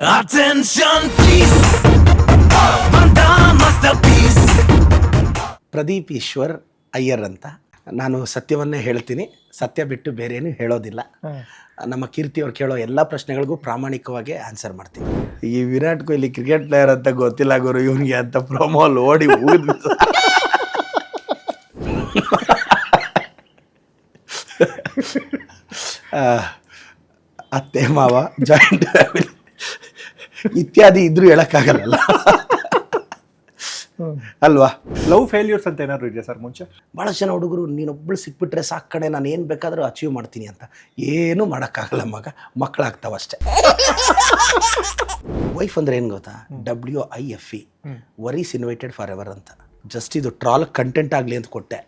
Attention please. Pradeep Eshwar Iyer ಅಂತ. ನಾನು ಸತ್ಯವನ್ನೇ ಹೇಳ್ತೀನಿ. ಸತ್ಯ ಬಿಟ್ಟು ಬೇರೇನು ಹೇಳೋದಿಲ್ಲ. ನಮ್ಮ ಕೀರ್ತಿ ಅವ್ರು ಕೇಳೋ ಎಲ್ಲ ಪ್ರಶ್ನೆಗಳಿಗೂ ಪ್ರಾಮಾಣಿಕವಾಗಿ ಆನ್ಸರ್ ಮಾಡ್ತೀನಿ ಈ ವಿರಾಟ್ ಕೊಹ್ಲಿ ಕ್ರಿಕೆಟ್ ಪ್ಲೇಯರ್ ಅಂತ ಗೊತ್ತಿಲ್ಲ ಗುರು ಇವನಿಗೆ ಅಂತ ಪ್ರೊಮೋಲ್ ಓಡಿ ಹೋಗಿದ್ವಿ ಅತ್ತೆ ಮಾವ ಜಾಯಿಂಟ್ ಫ್ಯಾಮಿಲಿ ಇತ್ಯಾದಿ ಇದ್ರೂ ಹೇಳಕ್ಕಾಗಲ್ಲ. ಅಲ್ವಾ? ಲವ್ ಫೇಲ್ಯೂರ್ಸ್ ಅಂತ ಏನಾದ್ರು ಇದೆಯಾ ಸರ್ ಮುಂಚೆ? ಭಾಳ ಜನ ಹುಡುಗರು ನೀನೊಬ್ಬಳು ಸಿಕ್ಬಿಟ್ರೆ ಸಾಕು ಕಡೆ ನಾನು ಏನು ಬೇಕಾದರೂ ಅಚೀವ್ ಮಾಡ್ತೀನಿ ಅಂತ. ಏನೂ ಮಾಡೋಕ್ಕಾಗಲ್ಲ ಮಗ ಮಕ್ಕಳಾಗ್ತಾವ ಅಷ್ಟೇ. ವೈಫ್ ಅಂದ್ರೆ ಏನು ಗೊತ್ತಾ? W I F E worries invited for ever ಅಂತ. ಜಸ್ಟ್ ಇದು ಟ್ರಾಲ್ ಕಂಟೆಂಟ್ ಆಗಲಿ ಅಂತ ಕೊಟ್ಟೆ.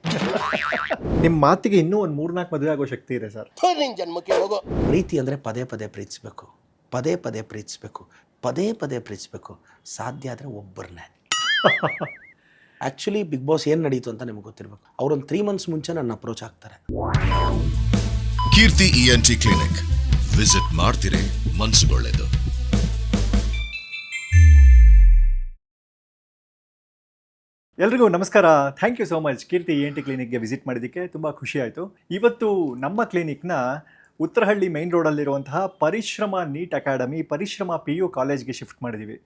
ನಿಮ್ಮ ಮಾತಿಗೆ ಇನ್ನೂ ಒಂದು ಮೂರ್ನಾಲ್ಕು ಮದುವೆ ಆಗೋ ಶಕ್ತಿ ಇದೆ ಸರ್. ಪ್ರೀತಿ ಅಂದರೆ ಪದೇ ಪದೇ ಪ್ರೀತಿಸ್ಬೇಕು. ಪದೇ ಪದೇ ಪ್ರೀತಿಸ್ಬೇಕು. ಪದೇ ಪದೇ ಪ್ರೀತಿಸ್ಬೇಕು. ಸಾಧ್ಯ ಆದರೆ ಒಬ್ಬರನ್ನೇ. ಆ್ಯಕ್ಚುಲಿ ಬಿಗ್ ಬಾಸ್ ಏನು ನಡೀತು ಅಂತ ನಿಮ್ಗೆ ಗೊತ್ತಿರಬೇಕು. ಅವ್ರೊಂದು ತ್ರೀ ಮಂತ್ಸ್ ಮುಂಚೆ ನನ್ನ ಅಪ್ರೋಚ್ ಆಗ್ತಾರೆ Keerthi E ENT clinic visit ಮಾಡ್ತೀರಿ ಮನ್ಸುಗೊಳ್ಳೆದು. ಎಲ್ರಿಗೂ ನಮಸ್ಕಾರ. Thank you so much Keerthi E N T ಕ್ಲಿನಿಕ್ಗೆ visit ಮಾಡಿದ್ದಕ್ಕೆ ತುಂಬ ಖುಷಿ ಆಯಿತು. ಇವತ್ತು ನಮ್ಮ ಕ್ಲಿನಿಕ್ನ Uttarahalli main ರೋಡಲ್ಲಿರುವಂತಹ Parishrama NEET academy Parishrama P U ಕಾಲೇಜ್ಗೆ ಶಿಫ್ಟ್ ಮಾಡಿದ್ದೀವಿ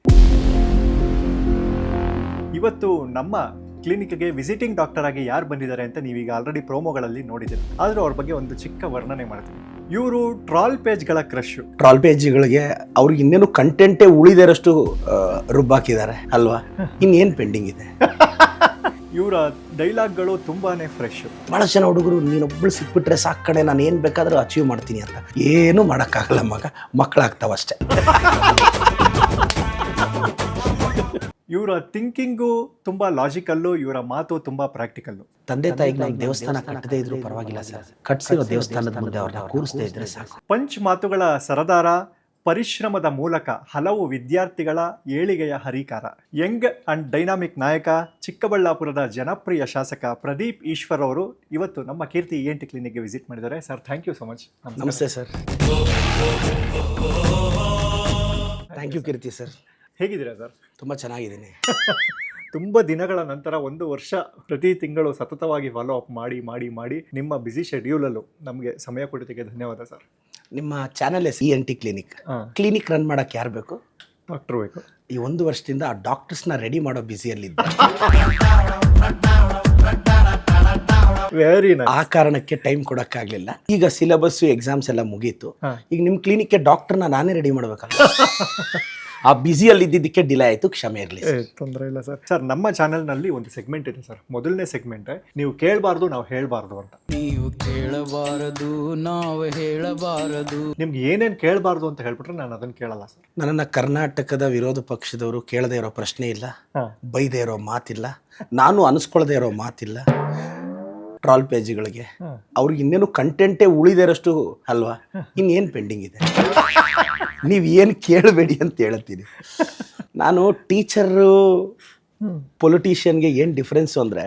ಇವತ್ತು ನಮ್ಮ ಕ್ಲಿನಿಕ್ಗೆ ವಿಸಿಟಿಂಗ್ ಡಾಕ್ಟರ್ ಆಗಿ ಯಾರು ಬಂದಿದ್ದಾರೆ ಅಂತ ನೀವೀಗ ಆಲ್ರೆಡಿ ಪ್ರೋಮೋಗಳಲ್ಲಿ ನೋಡಿದ್ದೀರಿ. ಆದರೂ ಅವ್ರ ಬಗ್ಗೆ ಒಂದು ಚಿಕ್ಕ ವರ್ಣನೆ ಮಾಡ್ತೀನಿ. ಇವರು ಟ್ರಾಲ್ ಪೇಜ್ಗಳ ಕ್ರಶ್ ಟ್ರಾಲ್ ಪೇಜ್ಗಳಿಗೆ ಅವ್ರಿಗೆ ಇನ್ನೇನು ಕಂಟೆಂಟೇ ಉಳಿದಿರಷ್ಟು ರುಬ್ಬಾಕಿದ್ದಾರೆ ಅಲ್ವಾ? ಇನ್ನೇನು ಪೆಂಡಿಂಗ್ ಇದೆ? ಇವರ ಡೈಲಾಗ್ಗಳು ತುಂಬಾನೇ ಫ್ರೆಶ್ ಬಹಳ ಜನ ಹುಡುಗರು ನೀನೊಬ್ಬಳು ಸಿಕ್ಬಿಟ್ರೆ ಸಾಕು ಕಡೆ ನಾನು ಏನು ಬೇಕಾದರೂ ಅಚೀವ್ ಮಾಡ್ತೀನಿ ಅಂತ. ಏನು ಮಾಡೋಕ್ಕಾಗಲ್ಲ ಮಗ ಮಕ್ಕಳಾಗ್ತಾವ ಅಷ್ಟೇ. ಇವರ ಥಿಂಕಿಂಗು ತುಂಬಾ ಲಾಜಿಕಲ್ಲು ಇವರ ಮಾತು ತುಂಬಾ ಪ್ರಾಕ್ಟಿಕಲ್ಲು ತಂದೆ ತಾಯಿಗೆ ನಾವು ದೇವಸ್ಥಾನ ಕಟ್ಟದೇ ಇದ್ರು ಪರವಾಗಿಲ್ಲ ಸರ್. ಕಟ್ಸಿರೋ ದೇವಸ್ಥಾನದ ಮುಂದೆ ಅವ್ರನ್ನ ಕೂರಿಸದೇ ಇದ್ರೆ ಸಾಕು. ಪಂಚ್ ಮಾತುಗಳ ಸರದಾರ ಪರಿಶ್ರಮದ ಮೂಲಕ ಹಲವು ವಿದ್ಯಾರ್ಥಿಗಳ ಏಳಿಗೆಯ ಹರಿಕಾರ. ಯಂಗ್ ಅಂಡ್ ಡೈನಾಮಿಕ್ ನಾಯಕ ಚಿಕ್ಕಬಳ್ಳಾಪುರದ ಜನಪ್ರಿಯ ಶಾಸಕ ಪ್ರದೀಪ್ ಈಶ್ವರ್ ಅವರು ಇವತ್ತು ನಮ್ಮ ಕೀರ್ತಿ ಇ ಎನ್ ಟಿ ಕ್ಲಿನಿಕ್ಗೆ ವಿಸಿಟ್ ಮಾಡಿದ್ದಾರೆ. Sir thank you so much. ನಮಸ್ತೆ sir. Thank you Keerthi sir. ಹೇಗಿದ್ದೀರಾ ಸರ್? ತುಂಬ ಚೆನ್ನಾಗಿದ್ದೀನಿ. ತುಂಬ ದಿನಗಳ ನಂತರ ಒಂದು ವರ್ಷ ಪ್ರತಿ ತಿಂಗಳು ಸತತವಾಗಿ ಫಾಲೋ ಅಪ್ ಮಾಡಿ ಮಾಡಿ ಮಾಡಿ ನಿಮ್ಮ ಬ್ಯುಸಿ ಶೆಡ್ಯೂಲಲ್ಲೂ ನಮಗೆ ಸಮಯ ಕೊಡೋದಕ್ಕೆ ಧನ್ಯವಾದ ಸರ್. ನಿಮ್ಮ channel S E N T clinic. Clinic run ಮಾಡೋಕೆ ಯಾರು ಬೇಕು? ಡಾಕ್ಟರ್ ಬೇಕು. ಈ ಒಂದು ವರ್ಷದಿಂದ ಆ ಡಾಕ್ಟರ್ಸ್ನ ರೆಡಿ ಮಾಡೋ ಬ್ಯುಸಿಯಲ್ಲಿದ್ದೆ ವೆರಿ ಆ ಕಾರಣಕ್ಕೆ ಟೈಮ್ ಕೊಡೋಕ್ಕಾಗಲಿಲ್ಲ. ಈಗ ಸಿಲೆಬಸ್ಸು ಎಕ್ಸಾಮ್ಸ್ ಎಲ್ಲ ಮುಗೀತು. ಈಗ ನಿಮ್ಮ ಕ್ಲಿನಿಕ್ಗೆ ಡಾಕ್ಟರ್ನ ನಾನೇ ರೆಡಿ ಮಾಡಬೇಕಲ್ಲ. ಆ ಬ್ಯುಸಿಯಲ್ಲಿ ಇದ್ದಿದ್ದಕ್ಕೆ ಡಿಲೇ ಆಯಿತು ಕ್ಷಮೆ ಇರಲಿ ತೊಂದರೆ ಇಲ್ಲ ಸರ್. ಸರ್ ನಮ್ಮ ಚಾನೆಲ್ನಲ್ಲಿ ಒಂದು ಸೆಗ್ಮೆಂಟ್ ಇದೆ ಸರ್. ಮೊದಲನೇ ಸೆಗ್ಮೆಂಟ್ ನೀವು ಕೇಳಬಾರ್ದು ನಾವು ಹೇಳಬಾರ್ದು ಅಂತ. ನೀವು ಕೇಳಬಾರದು ನಾವು ಹೇಳಬಾರದು. ನಿಮ್ಗೆ ಏನೇನು ಕೇಳಬಾರ್ದು ಅಂತ ಹೇಳ್ಬಿಟ್ರೆ ನಾನು ಅದನ್ನು ಕೇಳಲ್ಲ ಸರ್. ನನ್ನನ್ನು ಕರ್ನಾಟಕದ ವಿರೋಧ ಪಕ್ಷದವರು ಕೇಳದೇ ಇರೋ ಪ್ರಶ್ನೆ ಇಲ್ಲ ಬೈದೆ ಇರೋ ಮಾತಿಲ್ಲ ನಾನು ಅನಿಸ್ಕೊಳ್ದೇ ಇರೋ ಮಾತಿಲ್ಲ. ಟ್ರಾಲ್ ಪೇಜ್ಗಳಿಗೆ ಅವ್ರಿಗೆ ಇನ್ನೇನು ಕಂಟೆಂಟೇ ಉಳಿದಿರಷ್ಟು ಅಲ್ವಾ? ಇನ್ನೇನು ಪೆಂಡಿಂಗ್ ಇದೆ? ನೀವು ಏನು ಕೇಳಬೇಡಿ ಅಂತ ಹೇಳ್ತೀನಿ. ನಾನು ಟೀಚರು ಪೊಲಿಟಿಷಿಯನ್ಗೆ ಏನು ಡಿಫ್ರೆನ್ಸು ಅಂದರೆ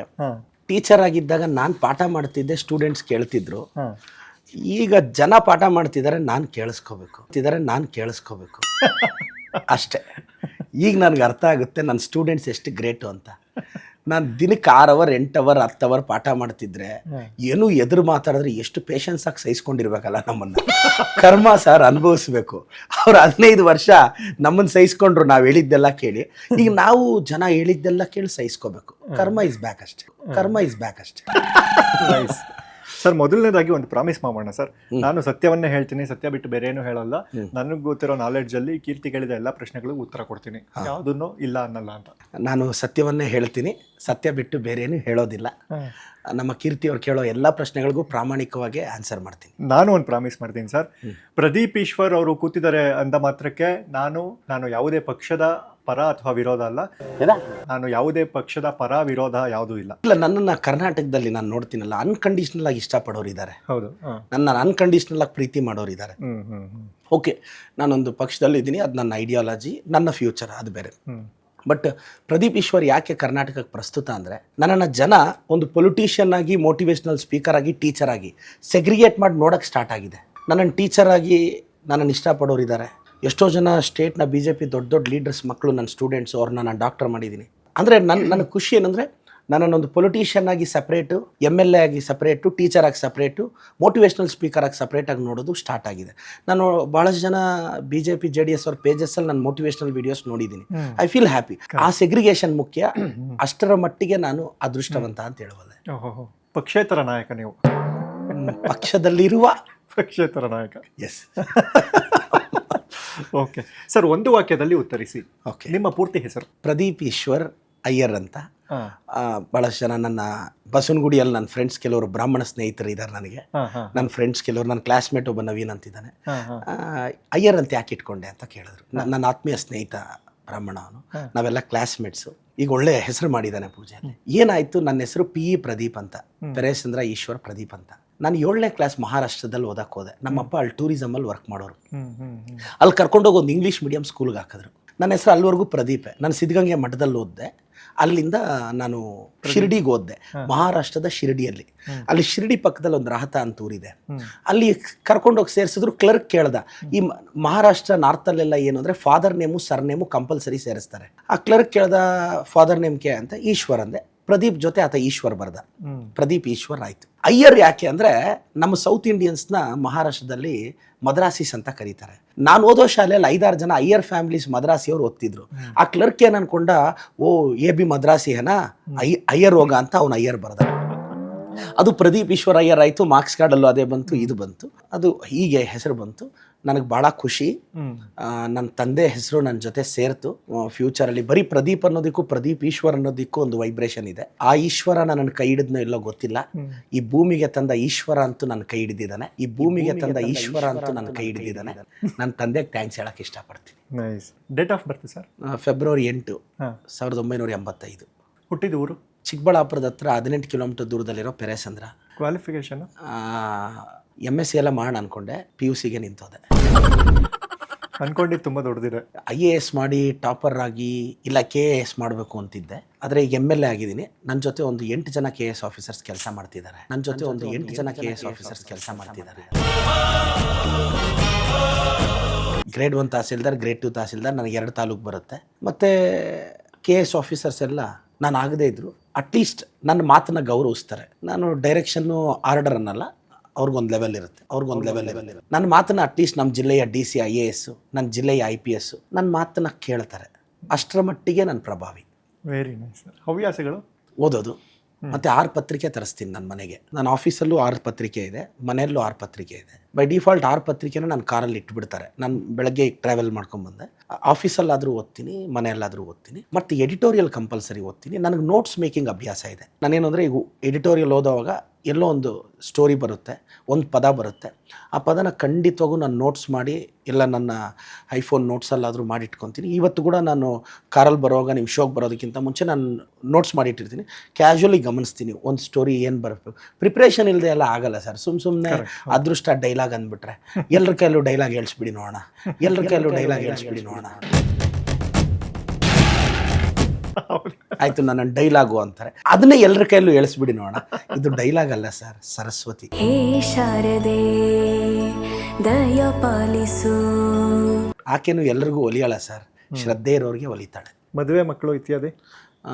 ಟೀಚರ್ ಆಗಿದ್ದಾಗ ನಾನು ಪಾಠ ಮಾಡ್ತಿದ್ದೆ ಸ್ಟೂಡೆಂಟ್ಸ್ ಕೇಳ್ತಿದ್ರು. ಈಗ ಜನ ಪಾಠ ಮಾಡ್ತಿದ್ದಾರೆ ನಾನು ಕೇಳಿಸ್ಕೋಬೇಕು. ಇದ್ದಾರೆ ನಾನು ಕೇಳಿಸ್ಕೋಬೇಕು. ಅಷ್ಟೇ. ಈಗ ನನಗೆ ಅರ್ಥ ಆಗುತ್ತೆ ನನ್ನ ಸ್ಟೂಡೆಂಟ್ಸ್ ಎಷ್ಟು ಗ್ರೇಟು ಅಂತ. ನಾನು ದಿನಕ್ಕೆ ಆರ್ ಅವರ್ ಎಂಟು ಅವರ್ ಹತ್ತು ಅವರ್ ಪಾಠ ಮಾಡ್ತಿದ್ರೆ ಏನು ಎದುರು ಮಾತಾಡಿದ್ರೆ ಎಷ್ಟು ಪೇಷನ್ಸ್ ಆಗಿ ಸಹಿಸ್ಕೊಂಡಿರ್ಬೇಕಲ್ಲ ನಮ್ಮನ್ನು. ಕರ್ಮ ಸರ್ ಅನುಭವಿಸ್ಬೇಕು. ಅವ್ರು ಹದಿನೈದು ವರ್ಷ ನಮ್ಮನ್ನು ಸಹಿಸ್ಕೊಂಡ್ರು ನಾವು ಹೇಳಿದ್ದೆಲ್ಲ ಕೇಳಿ. ಈಗ ನಾವು ಜನ ಹೇಳಿದ್ದೆಲ್ಲ ಕೇಳಿ ಸಹಿಸ್ಕೋಬೇಕು. ಕರ್ಮ ಇಸ್ ಬ್ಯಾಕ್ ಅಷ್ಟೇ. ಕರ್ಮ ಇಸ್ ಬ್ಯಾಕ್ ಅಷ್ಟೇ. ಸರ್ ಮೊದಲನೇದಾಗಿ ಒಂದು ಪ್ರಾಮಿಸ್ ಮಾಡೋಣ ಸರ್ ನಾನು ಸತ್ಯವನ್ನೇ ಹೇಳ್ತೀನಿ ಸತ್ಯ ಬಿಟ್ಟು ಬೇರೆ ಏನು ಹೇಳಲ್ಲ. ನನಗೆ ಗೊತ್ತಿರೋ ನಾಲೆಡ್ಜಲ್ಲಿ ಕೀರ್ತಿ ಕೇಳಿದ ಎಲ್ಲ ಪ್ರಶ್ನೆಗಳಿಗೂ ಉತ್ತರ ಕೊಡ್ತೀನಿ. ಯಾವುದನ್ನು ಇಲ್ಲ ಅನ್ನಲ್ಲ ಅಂತ. ನಾನು ಸತ್ಯವನ್ನೇ ಹೇಳ್ತೀನಿ ಸತ್ಯ ಬಿಟ್ಟು ಬೇರೆ ಏನು ಹೇಳೋದಿಲ್ಲ. ನಮ್ಮ ಕೀರ್ತಿ ಅವ್ರು ಕೇಳೋ ಎಲ್ಲ ಪ್ರಶ್ನೆಗಳಿಗೂ ಪ್ರಾಮಾಣಿಕವಾಗಿ ಆನ್ಸರ್ ಮಾಡ್ತೀನಿ. ನಾನು ಒಂದು ಪ್ರಾಮಿಸ್ ಮಾಡ್ತೀನಿ ಸರ್ ಪ್ರದೀಪ್ ಈಶ್ವರ್ ಅವರು ಕೂತಿದ್ದಾರೆ ಅಂದ ಮಾತ್ರಕ್ಕೆ ನಾನು ನಾನು ಯಾವುದೇ ಪಕ್ಷದ ಪರ ಅಥವಾ ವಿರೋಧ ಅಲ್ಲ. ನಾನು ಯಾವುದೇ ಪಕ್ಷದ ಪರ ವಿರೋಧ ಯಾವುದೂ ಇಲ್ಲ. ಇಲ್ಲ ನನ್ನನ್ನು ಕರ್ನಾಟಕದಲ್ಲಿ ನಾನು ನೋಡ್ತೀನಲ್ಲ ಅನ್ಕಂಡೀಷನಲ್ ಆಗಿ ಇಷ್ಟಪಡೋರು ಇದ್ದಾರೆ ಹೌದು ಹಾಂ. ನನ್ನ ಅನ್ಕಂಡೀಷನಲ್ ಆಗಿ ಪ್ರೀತಿ ಮಾಡೋರು ಇದ್ದಾರೆ ಹ್ಮ್ ಹ್ಮ್ ಹ್ಮ್. ಓಕೆ ನಾನೊಂದು ಪಕ್ಷದಲ್ಲಿ ಇದ್ದೀನಿ ಅದು ನನ್ನ ಐಡಿಯಾಲಜಿ ನನ್ನ ಫ್ಯೂಚರ್ ಅದು ಬೇರೆ. ಹ್ಮ್. ಬಟ್ ಪ್ರದೀಪ್ ಈಶ್ವರ್ ಯಾಕೆ ಕರ್ನಾಟಕಕ್ಕೆ ಪ್ರಸ್ತುತ ಅಂದರೆ ನನ್ನನ್ನು ಜನ ಒಂದು ಪೊಲಿಟಿಷಿಯನ್ ಆಗಿ ಮೋಟಿವೇಶ್ನಲ್ ಸ್ಪೀಕರ್ ಆಗಿ ಟೀಚರ್ ಆಗಿ ಸೆಗ್ರಿಗೇಟ್ ಮಾಡಿ ನೋಡೋಕ್ಕೆ ಸ್ಟಾರ್ಟ್ ಆಗಿದೆ. ನನ್ನನ್ನು ಟೀಚರ್ ಆಗಿ ನನ್ನನ್ನು ಇಷ್ಟಪಡೋರು ಇದ್ದಾರೆ ಎಷ್ಟೋ ಜನ ಸ್ಟೇಟ್ನ ಬಿ ಜೆ ಪಿ ದೊಡ್ಡ ದೊಡ್ಡ ಲೀಡರ್ಸ್ ಮಕ್ಕಳು ನನ್ನ ಸ್ಟೂಡೆಂಟ್ಸ್ ಅವ್ರನ್ನ ನಾನು ಡಾಕ್ಟರ್ ಮಾಡಿದ್ದೀನಿ ಅಂದರೆ ನನ್ನ ನನಗೆ ಖುಷಿ ಏನಂದರೆ ನನ್ನನ್ನೊಂದು ಪೊಲಿಟೀಷಿಯನ್ ಆಗಿ ಸಪ್ರೇಟು ಎಂ ಎಲ್ ಎ ಆಗಿ ಸಪ್ರೇಟು ಟೀಚರ್ ಆಗಿ ಸಪ್ರೇಟು ಮೋಟಿವೇಶ್ನಲ್ ಸ್ಪೀಕರ್ ಆಗಿ ಸಪ್ರೇಟಾಗಿ ನೋಡೋದು ಸ್ಟಾರ್ಟ್ ಆಗಿದೆ. ನಾನು ಭಾಳಷ್ಟು ಜನ B J P J D S ಅವ್ರ ಪೇಜಸ್ಸಲ್ಲಿ ನಾನು ಮೋಟಿವೇಶ್ನಲ್ ವೀಡಿಯೋಸ್ ನೋಡಿದ್ದೀನಿ ಐ ಫೀಲ್ ಹ್ಯಾಪಿ ಆ ಸೆಗ್ರಿಗೇಷನ್ ಮುಖ್ಯ. ಅಷ್ಟರ ಮಟ್ಟಿಗೆ ನಾನು ಅದೃಷ್ಟವಂತ ಅಂತ ಹೇಳಬಲ್ಲೆ ಪಕ್ಷೇತರ ನಾಯಕ ನೀವು. ಪಕ್ಷದಲ್ಲಿರುವ ಪಕ್ಷೇತರ ನಾಯಕ. ಎಸ್ ಓಕೆ ಸರ್ ಒಂದು ವಾಕ್ಯದಲ್ಲಿ ಉತ್ತರಿಸಿ. ಓಕೆ ನಿಮ್ಮ ಪೂರ್ತಿ ಹೆಸರು? ಪ್ರದೀಪ್ ಈಶ್ವರ್ ಅಯ್ಯರ್ ಅಂತ. ಬಹಳಷ್ಟು ಭಾಳಷ್ಟು ಜನ ನನ್ನ ಬಸವನಗುಡಿಯಲ್ಲಿ ನನ್ನ ಫ್ರೆಂಡ್ಸ್ ಕೆಲವರು ಬ್ರಾಹ್ಮಣ ಸ್ನೇಹಿತರು ಇದ್ದಾರೆ ನನಗೆ. ನನ್ನ ಫ್ರೆಂಡ್ಸ್ ಕೆಲವರು ನನ್ನ ಕ್ಲಾಸ್ಮೇಟ್ ಒಬ್ಬ ನವೀನ್ ಅಂತಿದ್ದಾನೆ ಅಯ್ಯರ್ ಅಂತ ಯಾಕೆ ಇಟ್ಕೊಂಡೆ ಅಂತ ಕೇಳಿದ್ರು. ನನ್ನ ಆತ್ಮೀಯ ಸ್ನೇಹಿತ ಬ್ರಾಹ್ಮಣ ಅವನು. ನಾವೆಲ್ಲ ಕ್ಲಾಸ್ಮೇಟ್ಸು ಈಗ ಒಳ್ಳೆ ಹೆಸರು ಮಾಡಿದ್ದಾನೆ ಪೂಜೆ ಏನಾಯ್ತು? ನನ್ನ ಹೆಸರು ಪಿ ಇ ಪ್ರದೀಪ್ ಅಂತ. ಪೆರೇಸಂದ್ರ ಈಶ್ವರ್ ಪ್ರದೀಪ್ ಅಂತ. ನಾನು ಏಳನೇ ಕ್ಲಾಸ್ ಮಹಾರಾಷ್ಟ್ರದಲ್ಲಿ ಓದಕ್ಕೆ ಹೋದೆ. ನಮ್ಮಪ್ಪ ಅಲ್ಲಿ ಟೂರಿಸಮಲ್ಲಿ ವರ್ಕ್ ಮಾಡೋರು. ಅಲ್ಲಿ ಕರ್ಕೊಂಡೋಗಿ ಒಂದು ಇಂಗ್ಲೀಷ್ ಮೀಡಿಯಂ ಸ್ಕೂಲ್ಗೆ ಹಾಕಿದ್ರು. ನನ್ನ ಹೆಸರು ಅಲ್ಲಿವರೆಗೂ ಪ್ರದೀಪೆ. ನಾನು ಸಿದ್ಧಗಂಗೆ ಮಠದಲ್ಲಿ ಓದಿದೆ. ಅಲ್ಲಿಂದ ನಾನು ಶಿರ್ಡಿಗೆ ಓದಿದೆ. ಮಹಾರಾಷ್ಟ್ರದ ಶಿರ್ಡಿಯಲ್ಲಿ. ಅಲ್ಲಿ ಶಿರ್ಡಿ ಪಕ್ಕದಲ್ಲಿ ಒಂದು ರಹತ ಅಂತ ಊರಿದೆ. ಅಲ್ಲಿ ಕರ್ಕೊಂಡೋಗಿ ಸೇರಿಸಿದ್ರು ಕ್ಲರ್ಕ್ ಕೇಳ್ದ. ಈ ಮಹಾರಾಷ್ಟ್ರ ನಾರ್ತಲ್ಲೆಲ್ಲ ಏನು ಅಂದರೆ father name sir name compulsory ಸೇರಿಸ್ತಾರೆ. ಆ ಕ್ಲರ್ಕ್ ಕೇಳ್ದ ಫಾದರ್ ನೇಮ್ ಕೆ? ಅಂತ ಈಶ್ವರ್ ಅಂದೆ. ಪ್ರದೀಪ್ ಜೊತೆ ಆತ ಈಶ್ವರ್ ಬರ್ದ. ಪ್ರದೀಪ್ ಈಶ್ವರ್ ಆಯ್ತು ಅಯ್ಯರ್ ಯಾಕೆ ಅಂದ್ರೆ ನಮ್ಮ ಸೌತ್ ಇಂಡಿಯನ್ಸ್ನ ಮಹಾರಾಷ್ಟ್ರದಲ್ಲಿ ಮದ್ರಾಸಿಸ್ ಅಂತ ಕರೀತಾರೆ. ನಾನು ಓದೋ ಶಾಲೆಯಲ್ಲಿ ಐದಾರು ಜನ ಅಯ್ಯರ್ ಫ್ಯಾಮಿಲೀಸ್ ಮದ್ರಾಸಿಯವರು ಓದ್ತಿದ್ರು. ಆ ಕ್ಲರ್ಕ್ ಏನ್ ಅನ್ಕೊಂಡ ಓ ಎ ಬಿ ಮದ್ರಾಸಿ ಹನ ಐ ಅಯ್ಯರ್ ಹೋಗ ಅಂತ ಅವನು ಅಯ್ಯರ್ ಬರ್ದ. ಅದು ಪ್ರದೀಪ್ ಈಶ್ವರ್ ಅಯ್ಯರ್ ಆಯ್ತು ಮಾರ್ಕ್ಸ್ ಕಾರ್ಡಲ್ಲೂ ಅದೇ ಬಂತು ಇದು ಬಂತು. ಅದು ಹೀಗೆ ಹೆಸರು ಬಂತು. ನನಗೆ ಭಾಳ ಖುಷಿ. ನನ್ನ ತಂದೆ ಹೆಸರು ನನ್ನ ಜೊತೆ ಸೇರ್ತು. ಫ್ಯೂಚರಲ್ಲಿ ಬರೀ ಪ್ರದೀಪ್ ಅನ್ನೋದಕ್ಕೂ ಪ್ರದೀಪ್ ಈಶ್ವರ್ ಅನ್ನೋದಕ್ಕೂ ಒಂದು ವೈಬ್ರೇಷನ್ ಇದೆ. ಆ ಈಶ್ವರ ನನ್ನ ಕೈ ಹಿಡಿದ್ನೋ ಇಲ್ಲೋ ಗೊತ್ತಿಲ್ಲ. ಈ ಭೂಮಿಗೆ ತಂದ ಈಶ್ವರ ಅಂತೂ ನನ್ನ ಕೈ ಹಿಡಿದಿದ್ದಾನೆ. ಈ ಭೂಮಿಗೆ ತಂದ ಈಶ್ವರ ಅಂತೂ ನನ್ನ ಕೈ ಹಿಡಿದಿದ್ದಾನೆ. ನನ್ನ ತಂದೆಗೆ ಥ್ಯಾಂಕ್ಸ್ ಹೇಳಕ್ಕೆ ಇಷ್ಟಪಡ್ತೀನಿ. Date of birth sir February ಎಂಟು ಸಾವಿರದ ಒಂಬೈನೂರ ಎಂಬತ್ತೈದು. ಹುಟ್ಟಿದ ಊರು? ಚಿಕ್ಕಬಳ್ಳಾಪುರದ ಹತ್ರ ಹದಿನೆಂಟು kilometre ದೂರದಲ್ಲಿರೋ Peresandra. Qualification M S C ಎಲ್ಲ ಮಾಡೋಣ ಅನ್ಕೊಂಡೆ. ಪಿ ಯು ಸಿಗೆ ನಿಂತೋದೆ. ಅನ್ಕೊಂಡಿದ್ದು ತುಂಬ ದೊಡ್ಡದಿದೆ. ಐ ಎ ಎಸ್ ಮಾಡಿ ಟಾಪರ್ ಆಗಿ ಇಲ್ಲ ಕೆ ಎ ಎಸ್ ಮಾಡಬೇಕು ಅಂತಿದ್ದೆ. ಆದರೆ ಈಗ ಎಂ ಎಲ್ ಎ ಆಗಿದ್ದೀನಿ. ನನ್ನ ಜೊತೆ ಒಂದು ಎಂಟು ಜನ ಕೆ ಎಸ್ ಆಫೀಸರ್ಸ್ ಕೆಲಸ ಮಾಡ್ತಿದ್ದಾರೆ. ನನ್ನ ಜೊತೆ ಒಂದು ಎಂಟು ಜನ ಕೆ ಎಸ್ ಆಫೀಸರ್ಸ್ ಕೆಲಸ ಮಾಡ್ತಿದ್ದಾರೆ. Grade one tahsildar grade two tahsildar ನನಗೆ ಎರಡು ತಾಲೂಕು ಬರುತ್ತೆ. ಮತ್ತು ಕೆ ಎಸ್ ಆಫೀಸರ್ಸ್ ಎಲ್ಲ ನಾನು ಆಗದೇ ಇದ್ರು. ಅಟ್ಲೀಸ್ಟ್ ನನ್ನ ಮಾತನ್ನ ಗೌರವಿಸ್ತಾರೆ. ನಾನು ಡೈರೆಕ್ಷನ್ನು ಆರ್ಡರ್ ಅನ್ನಲ್ಲ ಅವ್ರಿಗೊಂದು ಲೆವೆಲ್ ಇರುತ್ತೆ ಅವ್ರಿಗೊಂದು ಲೆವೆಲ್ ಲೆವೆಲ್ ಇರುತ್ತೆ. ನನ್ನ ಮಾತನ್ನ ಅಟ್ಲೀಸ್ಟ್ ನಮ್ಮ ಜಿಲ್ಲೆಯ D C I A S ನನ್ನ ಜಿಲ್ಲೆಯ ಐ ಪಿ ಎಸ್ಸು ನನ್ನ ಮಾತನ್ನ ಕೇಳ್ತಾರೆ. ಅಷ್ಟರ ಮಟ್ಟಿಗೆ ನನ್ನ ಪ್ರಭಾವಿ. ವೆರಿ ನೈಸ್ ಹವ್ಯಾಸಗಳು? ಓದೋದು. ಮತ್ತು ಆರು ಪತ್ರಿಕೆ ತರಿಸ್ತೀನಿ ನನ್ನ ಮನೆಗೆ. ನನ್ನ ಆಫೀಸಲ್ಲೂ ಆರು ಪತ್ರಿಕೆ ಇದೆ ಮನೆಯಲ್ಲೂ ಆರು ಪತ್ರಿಕೆ ಇದೆ. ಬೈ ಡಿಫಾಲ್ಟ್ ಆರು ಪತ್ರಿಕೆನ ನನ್ನ ಕಾರಲ್ಲಿ ಇಟ್ಬಿಡ್ತಾರೆ. ನಾನು ಬೆಳಗ್ಗೆ ಟ್ರಾವೆಲ್ ಮಾಡ್ಕೊಂಬಂದೆ. ಆಫೀಸಲ್ಲಾದರೂ ಓದ್ತೀನಿ ಮನೆಯಲ್ಲಾದರೂ ಓದ್ತೀನಿ. ಮತ್ತು ಎಡಿಟೋರಿಯಲ್ ಕಂಪಲ್ಸರಿ ಓದ್ತೀನಿ. ನನಗೆ ನೋಟ್ಸ್ ಮೇಕಿಂಗ್ ಅಭ್ಯಾಸ ಇದೆ. ನಾನೇನು ಅಂದರೆ ಈಗ ಎಡಿಟೋರಿಯಲ್ ಓದೋವಾಗ ಎಲ್ಲೋ ಒಂದು ಸ್ಟೋರಿ ಬರುತ್ತೆ ಒಂದು ಪದ ಬರುತ್ತೆ. ಆ ಪದನ ಖಂಡಿತವಾಗೂ ನಾನು ನೋಟ್ಸ್ ಮಾಡಿ ಎಲ್ಲ ನನ್ನ ಐಫೋನ್ ನೋಟ್ಸಲ್ಲಾದರೂ ಮಾಡಿಟ್ಕೊತೀನಿ. ಇವತ್ತು ಕೂಡ ನಾನು ಕಾರಲ್ಲಿ ಬರುವಾಗ ನಿಮ್ಮ ಶೋಗೆ ಬರೋದಕ್ಕಿಂತ ಮುಂಚೆ ನಾನು ನೋಟ್ಸ್ ಮಾಡಿಟ್ಟಿರ್ತೀನಿ. ಕ್ಯಾಶುವಲಿ ಗಮನಿಸ್ತೀನಿ ಒಂದು ಸ್ಟೋರಿ ಏನು ಬರಬೇಕು ಪ್ರಿಪ್ರೇಷನ್ ಇಲ್ಲದೆ ಎಲ್ಲ ಆಗಲ್ಲ ಸರ್ ಸುಮ್ಮ ಸುಮ್ಮನೆ ಅದೃಷ್ಟ ಡೈಲಾಗ್ ಅಂದ್ಬಿಟ್ರೆ. ಎಲ್ಲರ ಕೈಲೂ ಡೈಲಾಗ್ ಹೇಳ್ಸ್ಬಿಡಿ ನೋಡೋಣ. ಎಲ್ಲರ ಕೈಲೂ ಡೈಲಾಗ್ ಹೇಳ್ಸ್ಬಿಡಿ ನೋಡೋಣ. ಆಯ್ತು ನನ್ನ ಡೈಲಾಗು ಅಂತಾರೆ. ಅದನ್ನೇ ಎಲ್ಲರ ಕೈಯಲ್ಲೂ ಎಳಿಸ್ಬಿಡಿ ನೋಡೋಣ. ಇದು ಡೈಲಾಗ್ ಅಲ್ಲ ಸರ್ ಸರಸ್ವತಿ. ಹೇ ಶಾರದೆ ದಯ ಪಾಲಿಸು. ಆಕೆನು ಎಲ್ರಿಗೂ ಒಲಿಯಾಳ ಸರ್ ಶ್ರದ್ಧೆ ಇರೋರಿಗೆ ಒಲಿತಾಳೆ. ಮದುವೆ ಮಕ್ಕಳು ಇತ್ಯಾದಿ? ಆ,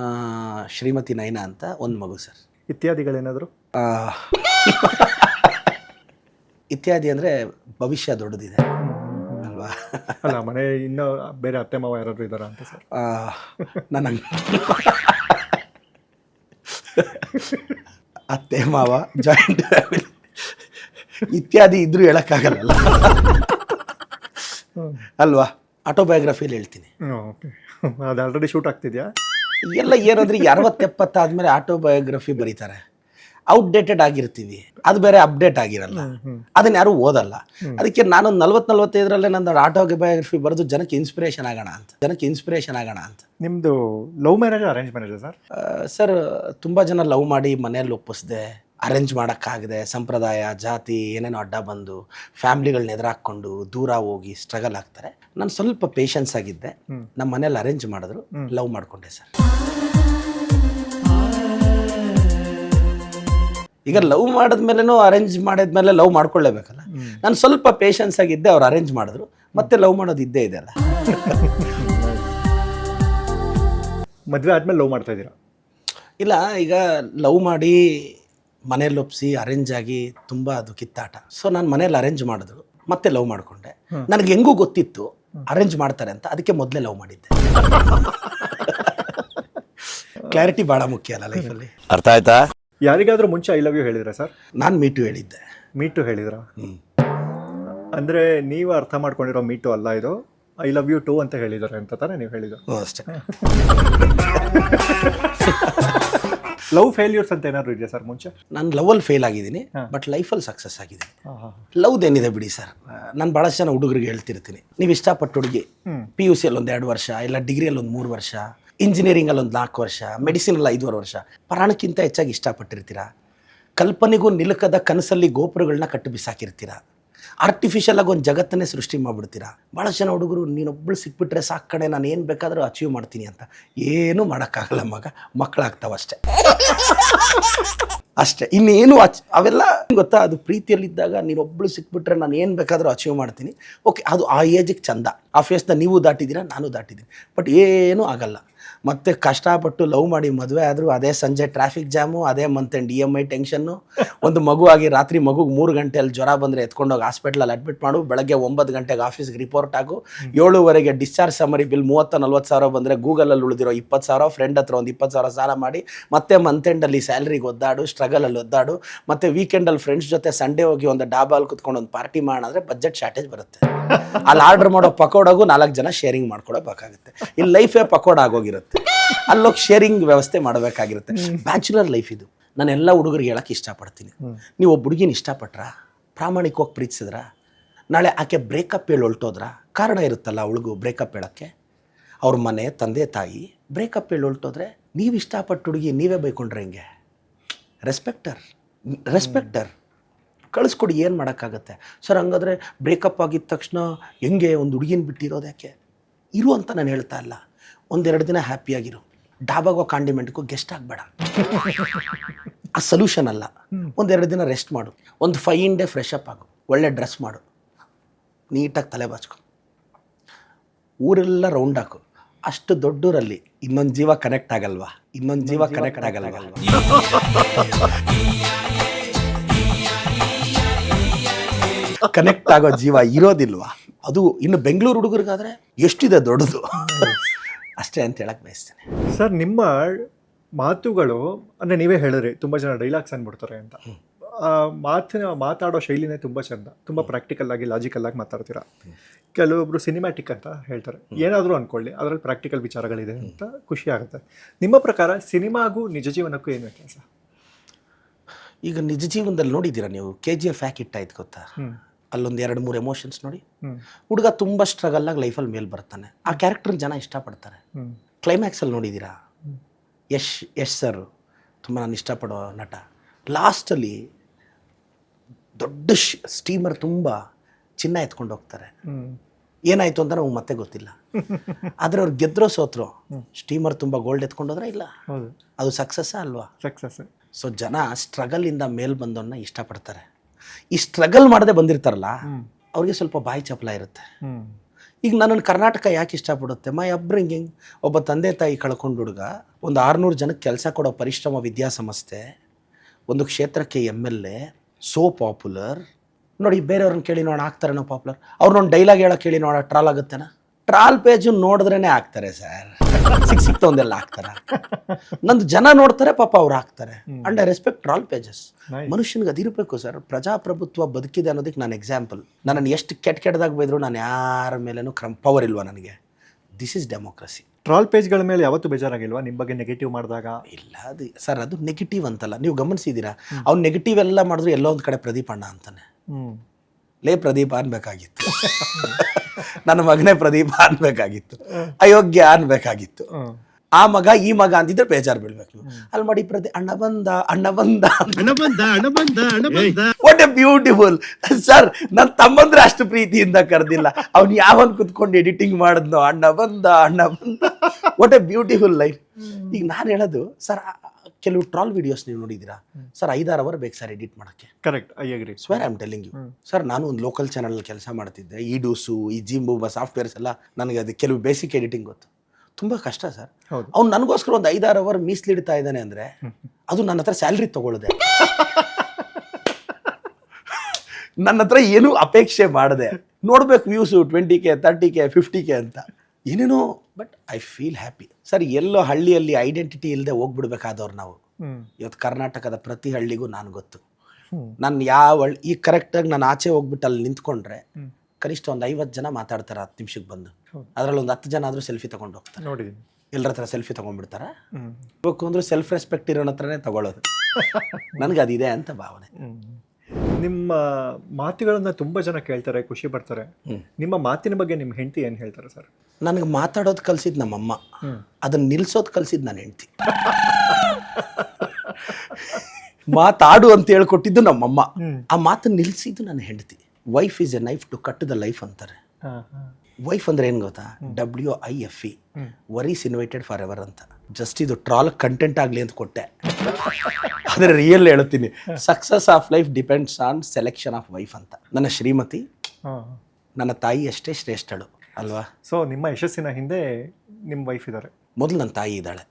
ಶ್ರೀಮತಿ ನಯನ ಅಂತ ಒಂದು ಮಗು ಸರ್. ಇತ್ಯಾದಿಗಳೇನಾದ್ರು? ಆ, ಇತ್ಯಾದಿ ಅಂದ್ರೆ ಭವಿಷ್ಯ ದೊಡ್ಡದಿದೆ. ಅಲ್ವಾ? ಅಲ್ಲ ಮನೆ ಇನ್ನೂ ಬೇರೆ ಅತ್ತೆ ಮಾವ ಯಾರಾದರೂ ಇದ್ದಾರೆ ಅಂತ ಸರ್? ನನ್ನ ಅತ್ತೆ ಮಾವ ಜಾಯಿಂಟ್ ಫ್ಯಾಮಿಲಿ ಇತ್ಯಾದಿ ಇದ್ರೂ ಹೇಳೋಕ್ಕಾಗಲ್ಲ. ಅಲ್ವಾ? ಆಟೋಬಯೋಗ್ರಫಿಲಿ ಹೇಳ್ತೀನಿ. ಓಕೆ. ಅದು ಆಲ್ರೆಡಿ ಶೂಟ್ ಆಗ್ತಿದ್ಯಾ? ಎಲ್ಲ ಏನಂದ್ರೆ ಅರವತ್ತೆಪ್ಪತ್ತಾದ್ಮೇಲೆ ಆಟೋಬಯೋಗ್ರಫಿ ಬರೀತಾರೆ. ಔಟ್ಡೇಟೆಡ್ ಆಗಿರ್ತೀವಿ. ಅದು ಬೇರೆ ಅಪ್ಡೇಟ್ ಆಗಿರಲ್ಲ. ಅದನ್ನ ಯಾರು ಓದಲ್ಲ. ಅದಕ್ಕೆ ನಾನು ನಲ್ವತ್ ನಲ್ವತ್ತೈದರಲ್ಲೇ ನಂದು ಆಟೋಬಯೋಗ್ರಫಿ ಬರೆದು ಜನಕ್ಕೆ ಇನ್ಸ್ಪಿರೇಷನ್ ಆಗೋಣ ಅಂತ. ಜನಕ್ಕೆ ಇನ್ಸ್ಪಿರೇಷನ್ ಆಗೋಣ ಅಂತ. ನಿಮ್ಮದು love marriage arrange marriage sir? Sir ತುಂಬ ಜನ ಲವ್ ಮಾಡಿ ಮನೆಯಲ್ಲಿ ಒಪ್ಪಿಸ್ದೆ ಅರೇಂಜ್ ಮಾಡೋಕ್ಕಾಗದೆ ಸಂಪ್ರದಾಯ ಜಾತಿ ಏನೇನೋ ಅಡ್ಡ ಬಂದು ಫ್ಯಾಮ್ಲಿಗಳನ್ನ ಎದುರಾಕೊಂಡು ದೂರ ಹೋಗಿ ಸ್ಟ್ರಗಲ್ ಆಗ್ತಾರೆ. ನಾನು ಸ್ವಲ್ಪ ಪೇಷನ್ಸ್ ಆಗಿದ್ದೆ. ನಮ್ಮ ಮನೇಲಿ ಅರೇಂಜ್ ಮಾಡಿದ್ರು ಲವ್ ಮಾಡ್ಕೊಂಡೆ ಸರ್. ಈಗ ಲವ್ ಮಾಡಿದ್ಮೇಲೆನೂ ಅರೇಂಜ್ ಮಾಡಿದ್ಮೇಲೆ ಲವ್ ಮಾಡ್ಕೊಳ್ಳೇಬೇಕಲ್ಲ? ನಾನು ಸ್ವಲ್ಪ ಪೇಷನ್ಸ್ ಆಗಿದ್ದೆ ಅವ್ರು ಅರೇಂಜ್ ಮಾಡಿದ್ರು. ಮತ್ತೆ ಲವ್ ಮಾಡೋದು ಇದ್ದೇ ಇದೆ ಅಲ್ಲ? ಮದುವೆ ಆದ್ಮೇಲೆ ಲವ್ ಮಾಡ್ತಾ ಇದ್ದೀರಾ? ಇಲ್ಲ ಈಗ ಲವ್ ಮಾಡಿ ಮನೇಲಿ ಒಪ್ಸಿ ಅರೇಂಜ್ ಆಗಿ ತುಂಬ ಅದು ಕಿತ್ತಾಟ. ಸೊ ನಾನು ಮನೇಲಿ ಅರೇಂಜ್ ಮಾಡಿದ್ರು ಮತ್ತೆ ಲವ್ ಮಾಡಿಕೊಂಡೆ. ನನಗೆ ಹೆಂಗೂ ಗೊತ್ತಿತ್ತು ಅರೇಂಜ್ ಮಾಡ್ತಾರೆ ಅಂತ. ಅದಕ್ಕೆ ಮೊದಲೇ ಲವ್ ಮಾಡಿದ್ದೆ. ಕ್ಲಾರಿಟಿ ಭಾಳ ಮುಖ್ಯ ಅಲ್ಲ ಲೈಫಲ್ಲಿ ಅರ್ಥ ಆಯ್ತಾ? ಯಾರಿಗಾದ್ರೂ ಮುಂಚೆ ಐ ಲವ್ ಯು ಹೇಳಿದ್ರೆ ಸರ್? ನಾನು ಮೀಟು ಹೇಳಿದ್ದೆ. ಮೀಟು ಹೇಳಿದ್ರ? ಅಂದರೆ ನೀವು ಅರ್ಥ ಮಾಡ್ಕೊಂಡಿರೋ ಮೀಟು ಅಲ್ಲ ಇದು? ಐ ಲವ್ ಯು ಟು ಅಂತ ಹೇಳಿದ್ದಾರೆ ಅಂತ ತಾನೇ ನೀವು ಹೇಳಿದ್ರು ಹ್ಞೂ ಅಷ್ಟೇ. ಲವ್ ಫೇಲ್ಯೂರ್ಸ್ ಅಂತ ಏನಾದ್ರು ಇದೆಯಾ ಸರ್ ಮುಂಚೆ? ನಾನು ಲವಲ್ಲಿ ಫೇಲ್ ಆಗಿದ್ದೀನಿ ಬಟ್ ಲೈಫಲ್ಲಿ ಸಕ್ಸಸ್ ಆಗಿದ್ದೀನಿ. ಲವ್ದೇನಿದೆ ಬಿಡಿ ಸರ್? ನಾನು ಭಾಳಷ್ಟು ಜನ ಹುಡುಗರಿಗೆ ಹೇಳ್ತಿರ್ತೀನಿ. ನೀವು ಇಷ್ಟಪಟ್ಟು ಹುಡುಗಿ ಪಿ ಯು ಸಿಯಲ್ಲಿ ಒಂದು ಎರಡು ವರ್ಷ ಇಲ್ಲ ಡಿಗ್ರಿಯಲ್ಲಿ ಒಂದು ಮೂರು ವರ್ಷ ಇಂಜಿನಿಯರಿಂಗಲ್ಲಿ ಒಂದು ನಾಲ್ಕು ವರ್ಷ ಮೆಡಿಸಿನಲ್ಲಿ ಐದುವರೆ ವರ್ಷ, ಪ್ರಾಣಕ್ಕಿಂತ ಹೆಚ್ಚಾಗಿ ಇಷ್ಟಪಟ್ಟಿರ್ತೀರಾ? ಕಲ್ಪನೆಗೂ ನಿಲುಕದ ಕನಸಲ್ಲಿ ಗೋಪುರಗಳನ್ನ ಕಟ್ಟು ಬಿಸಾಕಿರ್ತೀರಾ? ಆರ್ಟಿಫಿಷಿಯಲ್ ಆಗಿ ಒಂದು ಜಗತ್ತನ್ನೇ ಸೃಷ್ಟಿ ಮಾಡಿಬಿಡ್ತೀರಾ? ಭಾಳಷ್ಟು ಜನ ಹುಡುಗರು ನೀನೊಬ್ಬಳು ಸಿಕ್ಬಿಟ್ರೆ ಸಾಕು ಕಡೆ ನಾನು ಏನು ಬೇಕಾದರೂ ಅಚೀವ್ ಮಾಡ್ತೀನಿ ಅಂತ. ಏನೂ ಮಾಡೋಕ್ಕಾಗಲ್ಲ ಮಗ ಮಕ್ಕಳಾಗ್ತಾವಷ್ಟೇ ಅಷ್ಟೇ. ಇನ್ನೇನು ಅಚ್, ಅವೆಲ್ಲ ಗೊತ್ತಾ? ಅದು ಪ್ರೀತಿಯಲ್ಲಿದ್ದಾಗ ನೀನೊಬ್ಬಳು ಸಿಕ್ಬಿಟ್ರೆ ನಾನು ಏನು ಬೇಕಾದರೂ ಅಚೀವ್ ಮಾಡ್ತೀನಿ. ಓಕೆ ಅದು ಆ ಏಜಿಗೆ ಚಂದ. ಆ ಫೇಸ್ನ ನೀವು ದಾಟಿದ್ದೀರಾ, ನಾನು ದಾಟಿದ್ದೀನಿ. ಬಟ್ ಏನೂ ಆಗಲ್ಲ. ಮತ್ತೆ ಕಷ್ಟಪಟ್ಟು ಲವ್ ಮಾಡಿ ಮದುವೆ ಆದರೂ ಅದೇ ಸಂಜೆ ಟ್ರಾಫಿಕ್ ಜಾಮು ಅದೇ month end E M I ಟೆನ್ಷನ್ನು ಒಂದು ಮಗು ಆಗಿ ರಾತ್ರಿ ಮಗುಗೆ ಮೂರು ಗಂಟೆಯಲ್ಲಿ ಜ್ವರ ಬಂದರೆ ಎತ್ಕೊಂಡೋಗಿ ಹಾಸ್ಪಿಟ್ಲಲ್ಲಿ ಅಡ್ಮಿಟ್ ಮಾಡು ಬೆಳಗ್ಗೆ ಒಂಬತ್ತು ಗಂಟೆಗೆ ಆಫೀಸ್ಗೆ ರಿಪೋರ್ಟ್ ಆಗು ಏಳುವರೆಗೆ ಡಿಸ್ಚಾರ್ಜ್ ಸಮರಿ ಬಿಲ್ ಮೂವತ್ತ ನಲ್ವತ್ತು ಸಾವಿರ ಬಂದರೆ ಗೂಗಲಲ್ಲಿ ಉಳಿದಿರೋ ಇಪ್ಪತ್ತು ಸಾವಿರ ಫ್ರೆಂಡ್ ಹತ್ರ ಒಂದು ಇಪ್ಪತ್ತು ಸಾವಿರ ಸಾಲ ಮಾಡಿ ಮತ್ತೆ ಮಂತ್ ಎಂಡಲ್ಲಿ ಸ್ಯಾಲ್ರಿಗೆ ಒದ್ದಾಡು ಸ್ಟ್ರಗಲಲ್ಲಿ ಒದ್ದಾಡು ಮತ್ತೆ ವೀಕೆಂಡಲ್ಲಿ ಫ್ರೆಂಡ್ಸ್ ಜೊತೆ ಸಂಡೇ ಹೋಗಿ ಒಂದು ಡಾಬಾಲ್ ಕುತ್ಕೊಂಡು ಒಂದು ಪಾರ್ಟಿ ಮಾಡಿದ್ರೆ ಬಜೆಟ್ ಶಾರ್ಟೇಜ್ ಬರುತ್ತೆ. ಅಲ್ಲಿ ಆರ್ಡರ್ ಮಾಡೋ ಪಕೋಡಾಗೂ ನಾಲ್ಕು ಜನ ಶೇರಿಂಗ್ ಮಾಡ್ಕೊಡಬೇಕಾಗುತ್ತೆ ಇಲ್ಲಿ ಲೈಫೇ ಪಕೋಡ ಆಗೋಗಿರುತ್ತೆ. ಅಲ್ಲೋಗಿ ಶೇರಿಂಗ್ ವ್ಯವಸ್ಥೆ ಮಾಡಬೇಕಾಗಿರುತ್ತೆ. ಬ್ಯಾಚುಲರ್ ಲೈಫ್ ಇದು. ನಾನು ಎಲ್ಲ ಹುಡುಗರಿಗೆ ಹೇಳಕ್ಕೆ ಇಷ್ಟಪಡ್ತೀನಿ. ನೀವು ಒಬ್ಬ ಹುಡುಗಿನ ಇಷ್ಟಪಟ್ರ? ಪ್ರಾಮಾಣಿಕವಾಗಿ ಪ್ರೀತಿಸಿದ್ರ? ನಾಳೆ ಆಕೆ ಬ್ರೇಕಪ್ ಹೇಳಿ ಹೊಲ್ಟೋದ್ರ? ಕಾರಣ ಇರುತ್ತಲ್ಲ ಅವಳಿಗೂ ಬ್ರೇಕಪ್ ಹೇಳೋಕ್ಕೆ. ಅವ್ರ ಮನೆ ತಂದೆ ತಾಯಿ ಬ್ರೇಕಪ್ ಹೇಳಿ ಹೊಲ್ಟೋದ್ರೆ ನೀವು ಇಷ್ಟಪಟ್ಟು ಹುಡುಗಿ ನೀವೇ ಬೈಕೊಂಡ್ರೆ ಹೆಂಗೆ? ರೆಸ್ಪೆಕ್ಟರ್ ರೆಸ್ಪೆಕ್ಟರ್ ಕಳಿಸ್ಕೊಡಿ ಏನು ಮಾಡೋಕ್ಕಾಗತ್ತೆ? ಸರ್ ಹಂಗಾದ್ರೆ ಬ್ರೇಕಪ್ ಆಗಿದ ತಕ್ಷಣ ಹೆಂಗೆ ಒಂದು ಹುಡುಗಿನ ಬಿಟ್ಟಿರೋದು ಯಾಕೆ? ಇರು ಅಂತ ನಾನು ಹೇಳ್ತಾ ಇಲ್ಲ. ಒಂದೆರಡು ದಿನ ಹ್ಯಾಪಿಯಾಗಿರು ಡಾಬಾಗೋ ಕಾಂಡಿಮೆಂಟ್ಗೂ ಗೆಸ್ಟ್ ಆಗಬೇಡ. ಆ ಸೊಲ್ಯೂಷನ್ ಅಲ್ಲ. ಒಂದೆರಡು ದಿನ ರೆಸ್ಟ್ ಮಾಡು. ಒಂದು ಫೈನ್ ಡೇ ಫ್ರೆಶ್ ಅಪ್ ಆಗು. ಒಳ್ಳೆ ಡ್ರೆಸ್ ಮಾಡು. ನೀಟಾಗಿ ತಲೆ ಬಾಚ್ಕೊ. ಊರೆಲ್ಲ ರೌಂಡ್ ಹಾಕು. ಅಷ್ಟು ದೊಡ್ಡೂರಲ್ಲಿ ಇನ್ನೊಂದು ಜೀವ ಕನೆಕ್ಟ್ ಆಗಲ್ವಾ? ಇನ್ನೊಂದು ಜೀವ ಕನೆಕ್ಟ್ ಆಗಲ್ವಾ? ಕನೆಕ್ಟ್ ಆಗೋ ಜೀವ ಇರೋದಿಲ್ವಾ? ಅದು ಇನ್ನು ಬೆಂಗಳೂರು ಹುಡುಗರಿಗಾದ್ರೆ ಎಷ್ಟಿದೆ ದೊಡ್ಡದು? ಅಷ್ಟೇ ಅಂತ ಹೇಳಕ್ಕೆ ಬಯಸ್ತೇನೆ. ಸರ್ ನಿಮ್ಮ ಮಾತುಗಳು ಅಂದರೆ ನೀವೇ ಹೇಳಿದ್ರಿ ತುಂಬ ಜನ ಡೈಲಾಗ್ಸ್ ಅಂದ್ಬಿಡ್ತಾರೆ ಅಂತ. ಮಾತಿನ ಮಾತಾಡೋ ಶೈಲಿನೇ ತುಂಬ ಚಂದ ತುಂಬ ಪ್ರಾಕ್ಟಿಕಲ್ ಆಗಿ ಲಾಜಿಕಲ್ ಆಗಿ ಮಾತಾಡ್ತೀರಾ? ಕೆಲವೊಬ್ರು ಸಿನಿಮ್ಯಾಟಿಕ್ ಅಂತ ಹೇಳ್ತಾರೆ. ಏನಾದರೂ ಅಂದ್ಕೊಳ್ಳಿ ಅದರಲ್ಲಿ ಪ್ರಾಕ್ಟಿಕಲ್ ವಿಚಾರಗಳಿದೆ ಅಂತ ಖುಷಿ ಆಗುತ್ತೆ. ನಿಮ್ಮ ಪ್ರಕಾರ ಸಿನಿಮಾಗೂ ನಿಜ ಜೀವನಕ್ಕೂ ಏನು ವ್ಯತ್ಯಾಸ? ಈಗ ನಿಜ ಜೀವನದಲ್ಲಿ ನೋಡಿದ್ದೀರಾ ನೀವು? ಕೆ ಜಿ ಎಫ್ ಯಾಕೆ ಇಟ್ಟಾಯ್ತು ಗೊತ್ತಾ? ಅಲ್ಲೊಂದು ಎರಡು ಮೂರು ಎಮೋಷನ್ಸ್ ನೋಡಿ. ಹುಡುಗ ತುಂಬ ಸ್ಟ್ರಗಲ್ ಆಗಿ ಲೈಫಲ್ಲಿ ಮೇಲ್ ಬರ್ತಾನೆ. ಆ ಕ್ಯಾರೆಕ್ಟರ್ ಜನ ಇಷ್ಟಪಡ್ತಾರೆ. ಕ್ಲೈಮ್ಯಾಕ್ಸಲ್ಲಿ ನೋಡಿದ್ದೀರಾ ಯಶ್ ಯಶ್ ಸರ್ ತುಂಬ ನಾನು ಇಷ್ಟಪಡೋ ನಟ. ಲಾಸ್ಟಲ್ಲಿ ದೊಡ್ಡ ಸ್ಟೀಮರ್ ತುಂಬ ಚಿನ್ನ ಎತ್ಕೊಂಡು ಹೋಗ್ತಾರೆ. ಏನಾಯ್ತು ಅಂತ ನಮ್ಗೆ ಮತ್ತೆ ಗೊತ್ತಿಲ್ಲ. ಆದರೆ ಅವ್ರು ಗೆದ್ರೋ ಸೋತ್ರು ಸ್ಟೀಮರ್ ತುಂಬ ಗೋಲ್ಡ್ ಎತ್ಕೊಂಡು ಹೋದ್ರೆ ಇಲ್ಲ. ಅದು ಸಕ್ಸಸ್ಸಾ ಅಲ್ವಾ? ಸಕ್ಸಸ್ ಸೊ ಜನ ಸ್ಟ್ರಗಲಿಂದ ಮೇಲ್ ಬಂದವನ್ನ ಇಷ್ಟಪಡ್ತಾರೆ. ಈ ಸ್ಟ್ರಗಲ್ ಮಾಡದೆ ಬಂದಿರ್ತಾರಲ್ಲ ಅವ್ರಿಗೆ ಸ್ವಲ್ಪ ಬಾಯಿ ಚಪಲ ಇರುತ್ತೆ. ಈಗ ನನ್ನನ್ನು ಕರ್ನಾಟಕ ಯಾಕೆ ಇಷ್ಟಪಡುತ್ತೆ? ಮೈ ಅಬ್ರಿಂಗಿಂಗ್ ಒಬ್ಬ ತಂದೆ ತಾಯಿ ಕಳ್ಕೊಂಡು ಹುಡುಗ ಒಂದು ಆರುನೂರು ಜನಕ್ಕೆ ಕೆಲಸ ಕೊಡೋ ಪರಿಶ್ರಮ ವಿದ್ಯಾಸಂಸ್ಥೆ ಒಂದು ಕ್ಷೇತ್ರಕ್ಕೆ M L A so popular ನೋಡಿ ಬೇರೆಯವ್ರನ್ನ ಕೇಳಿ ನೋಡೋಣ ಆಗ್ತಾರೇನೋ ಪಾಪ್ಯುಲರ್ ಅವ್ರನ್ನೊಂದು ಡೈಲಾಗ್ ಹೇಳೋ ಕೇಳಿ ನೋಡೋ ಟ್ರಾಲ್ ಆಗುತ್ತೇನಾ? ಟ್ರಾಲ್ ಪೇಜು ನೋಡಿದ್ರೇ ಆಗ್ತಾರೆ ಸರ್ ಸಿಕ್ ಒಂದೆಲ್ಲ ಹಾಕ್ತಾರೆ. ನಂದು ಜನ ನೋಡ್ತಾರೆ ಪಾಪ ಅವ್ರು ಹಾಕ್ತಾರೆ. And I respect troll pages. ಮನುಷ್ಯನಿಗೆ ಅದಿರಬೇಕು ಸರ್. ಪ್ರಜಾಪ್ರಭುತ್ವ ಬದುಕಿದೆ ಅನ್ನೋದಕ್ಕೆ ನಾನು ಎಕ್ಸಾಂಪಲ್ ನನ್ನನ್ನು ಎಷ್ಟು ಕೆಟ್ಟ ಕೆಟ್ಟದಾಗ ಬೈದ್ರು ನಾನು ಯಾರ ಮೇಲೇನು ಕ್ರಮ ಪವರ್ ಇಲ್ವಾ ನನಗೆ? ದಿಸ್ ಇಸ್ ಡೆಮೋಕ್ರಸಿ ಟ್ರಾಲ್ ಪೇಜ್ಗಳ ಮೇಲೆ ಯಾವತ್ತು ಬೇಜಾರಾಗಿಲ್ವಾ? ನಿಮ್ಮ ಬಗ್ಗೆ ನೆಗೆಟಿವ್ ಮಾಡಿದಾಗ? ಇಲ್ಲ ಅದು ಸರ್ ಅದು ನೆಗೆಟಿವ್ ಅಂತಲ್ಲ. ನೀವು ಗಮನಿಸಿದ್ದೀರಾ? ಅವ್ನು ನೆಗೆಟಿವ್ ಎಲ್ಲ ಮಾಡಿದ್ರು ಎಲ್ಲೋ ಒಂದು ಕಡೆ ಪ್ರದೀಪಣ್ಣ ಅಂತಾನೆ. ಲೇ ಪ್ರದೀಪ ಅನ್ಬೇಕಾಗಿತ್ತು. ನನ್ನ ಮಗನೇ ಪ್ರದೀಪ ಅನ್ಬೇಕಾಗಿತ್ತು. ಅಯೋಗ್ಯ ಅನ್ಬೇಕಾಗಿತ್ತು. ಆ ಮಗ ಈ ಮಗ ಅಂತಿದ್ರೆ ಬೇಜಾರು ಬೀಳ್ಬೇಕು ನೀವು. ಅಲ್ಲಿ ಮಾಡಿ ಪ್ರತಿ ಅಣ್ಣ ಬಂದ ಅಣ್ಣ ಬಂದ. ವಾಟ್ ಎ ಬ್ಯೂಟಿಫುಲ್ ಸರ್ ನನ್ನ ತಮ್ಮಂದ್ರೆ ಅಷ್ಟು ಪ್ರೀತಿಯಿಂದ ಕರೆದಿಲ್ಲ. ಅವ್ನು ಯಾವನ್ ಕುತ್ಕೊಂಡು ಎಡಿಟಿಂಗ್ ಮಾಡಿದ್ನೋ ಅಣ್ಣ ಬಂದ ಅಣ್ಣ ಬಂದ. ವಾಟ್ ಎ ಬ್ಯೂಟಿಫುಲ್ ಲೈಫ್ ಈಗ ನಾನು ಹೇಳೋದು ಸರ್ ಕೆಲವು ಟ್ರಾಲ್ ವಿಡಿಯೋಸ್ ನೀವು ನೋಡಿದ್ದೀರಾ? ಸರ್ ಐದಾರು ಅವರ್ ಬೇಕು ಸರ್ ಎಡಿಟ್ ಮಾಡೋಕ್ಕೆ. Correct I agree swear I am telling you sir ನಾನು ಒಂದು ಲೋಕಲ್ ಚಾನಲ್ ಕೆಲಸ ಮಾಡ್ತಿದ್ದೆ. ಈ ಡೂಸು ಈ ಜಿಂಬೂಬ ಸಾಫ್ಟ್ವೇರ್ಸ್ ಎಲ್ಲ ನನಗೆ ಅದು ಕೆಲವು ಬೇಸಿಕ್ ಎಡಿಟಿಂಗ್ ಗೊತ್ತು. ತುಂಬ ಕಷ್ಟ ಸರ್. ಅವ್ನು ನನಗೋಸ್ಕರ ಒಂದು ಐದಾರು ಅವರ್ ಮೀಸಲಿಡ್ತಾ ಇದ್ದಾನೆ ಅಂದರೆ ಅದು ನನ್ನ ಹತ್ರ ಸ್ಯಾಲ್ರಿ ತಗೊಳ್ದೆ. ನನ್ನ ಹತ್ರ ಏನೂ ಅಪೇಕ್ಷೆ ಮಾಡಿದೆ. ನೋಡ್ಬೇಕು views twenty K thirty K fifty K ಅಂತ. ಏನೇನೋ but I feel happy sir ಎಲ್ಲೋ ಹಳ್ಳಿಯಲ್ಲಿ ಐಡೆಂಟಿಟಿ ಇಲ್ಲದೆ ಹೋಗ್ಬಿಡ್ಬೇಕಾದವ್ರು ನಾವು. ಇವತ್ತು ಕರ್ನಾಟಕದ ಪ್ರತಿ ಹಳ್ಳಿಗೂ ನಾನು ಗೊತ್ತು. ನಾನು ಯಾವ ಹಳ್ಳಿ ಈಗ ಕರೆಕ್ಟಾಗಿ ನಾನು ಆಚೆ ಹೋಗ್ಬಿಟ್ಟು ಅಲ್ಲಿ ನಿಂತ್ಕೊಂಡ್ರೆ ಕನಿಷ್ಠ ಒಂದು ಐವತ್ತು ಜನ ಮಾತಾಡ್ತಾರೆ ಹತ್ತು ನಿಮಿಷಕ್ಕೆ ಬಂದು. ಅದರಲ್ಲಿ ಒಂದು ಹತ್ತು ಜನ ಆದರೂ ಸೆಲ್ಫಿ ತೊಗೊಂಡು ಹೋಗ್ತಾರೆ. ನೋಡಿ ಎಲ್ಲರ ಹತ್ರ ಸೆಲ್ಫಿ ತೊಗೊಂಡ್ಬಿಡ್ತಾರೆ? ಹ್ಮ್. ಬೇಕು ಅಂದ್ರೆ ಸೆಲ್ಫ್ ರೆಸ್ಪೆಕ್ಟ್ ಇರೋನ ಹತ್ರನೇ ತಗೊಳ್ಳೋದು. ನನಗೆ ಅದಿದೆ ಅಂತ ಭಾವನೆ. ನಿಮ್ಮ ಮಾತುಗಳನ್ನ ತುಂಬಾ ಜನ ಕೇಳ್ತಾರೆ ಖುಷಿ ಪಡ್ತಾರೆ. ನಿಮ್ಮ ಮಾತಿನ ಬಗ್ಗೆ ನಿಮ್ಮ ಹೆಂಡತಿ ಏನ್ ಹೇಳ್ತಾರೆ ಸರ್? ನನಗೆ ಮಾತಾಡೋದು ಕಲ್ಸಿದ್ದು ನಮ್ಮಮ್ಮ. ಅದನ್ನ ನಿಲ್ಸೋದು ಕಲ್ಸಿದ್ದು ನನ್ನ ಹೆಂಡತಿ. ಮಾತಾಡು ಅಂತ ಹೇಳ್ಕೊಟ್ಟಿದ್ದು ನಮ್ಮಮ್ಮ. ಆ ಮಾತನ್ನ ನಿಲ್ಸಿದ್ದು ನನ್ನ ಹೆಂಡತಿ. Wife is a knife to cut the life ಅಂತಾರೆ. ವೈಫ್ ಅಂದ್ರೆ ಏನು ಗೊತ್ತಾ? W I F E worries invited for ever ಅಂತ. ಜಸ್ಟ್ ಇದು ಟ್ರಾಲ್ ಕಂಟೆಂಟ್ ಆಗಲಿ ಅಂತ ಕೊಟ್ಟೆ. ಆದರೆ ರಿಯಲ್ ಹೇಳ್ತೀನಿ success of life depends on selection of wife ಅಂತ. ನನ್ನ ಶ್ರೀಮತಿ ನನ್ನ ತಾಯಿ ಅಷ್ಟೇ ಶ್ರೇಷ್ಠಳು ಅಲ್ವಾ? ಸೊ ನಿಮ್ಮ ಯಶಸ್ಸಿನ ಹಿಂದೆ ನಿಮ್ಮ ವೈಫ್ ಇದ್ದಾರೆ. ಮೊದಲು ನನ್ನ ತಾಯಿ ಇದ್ದಾಳೆ.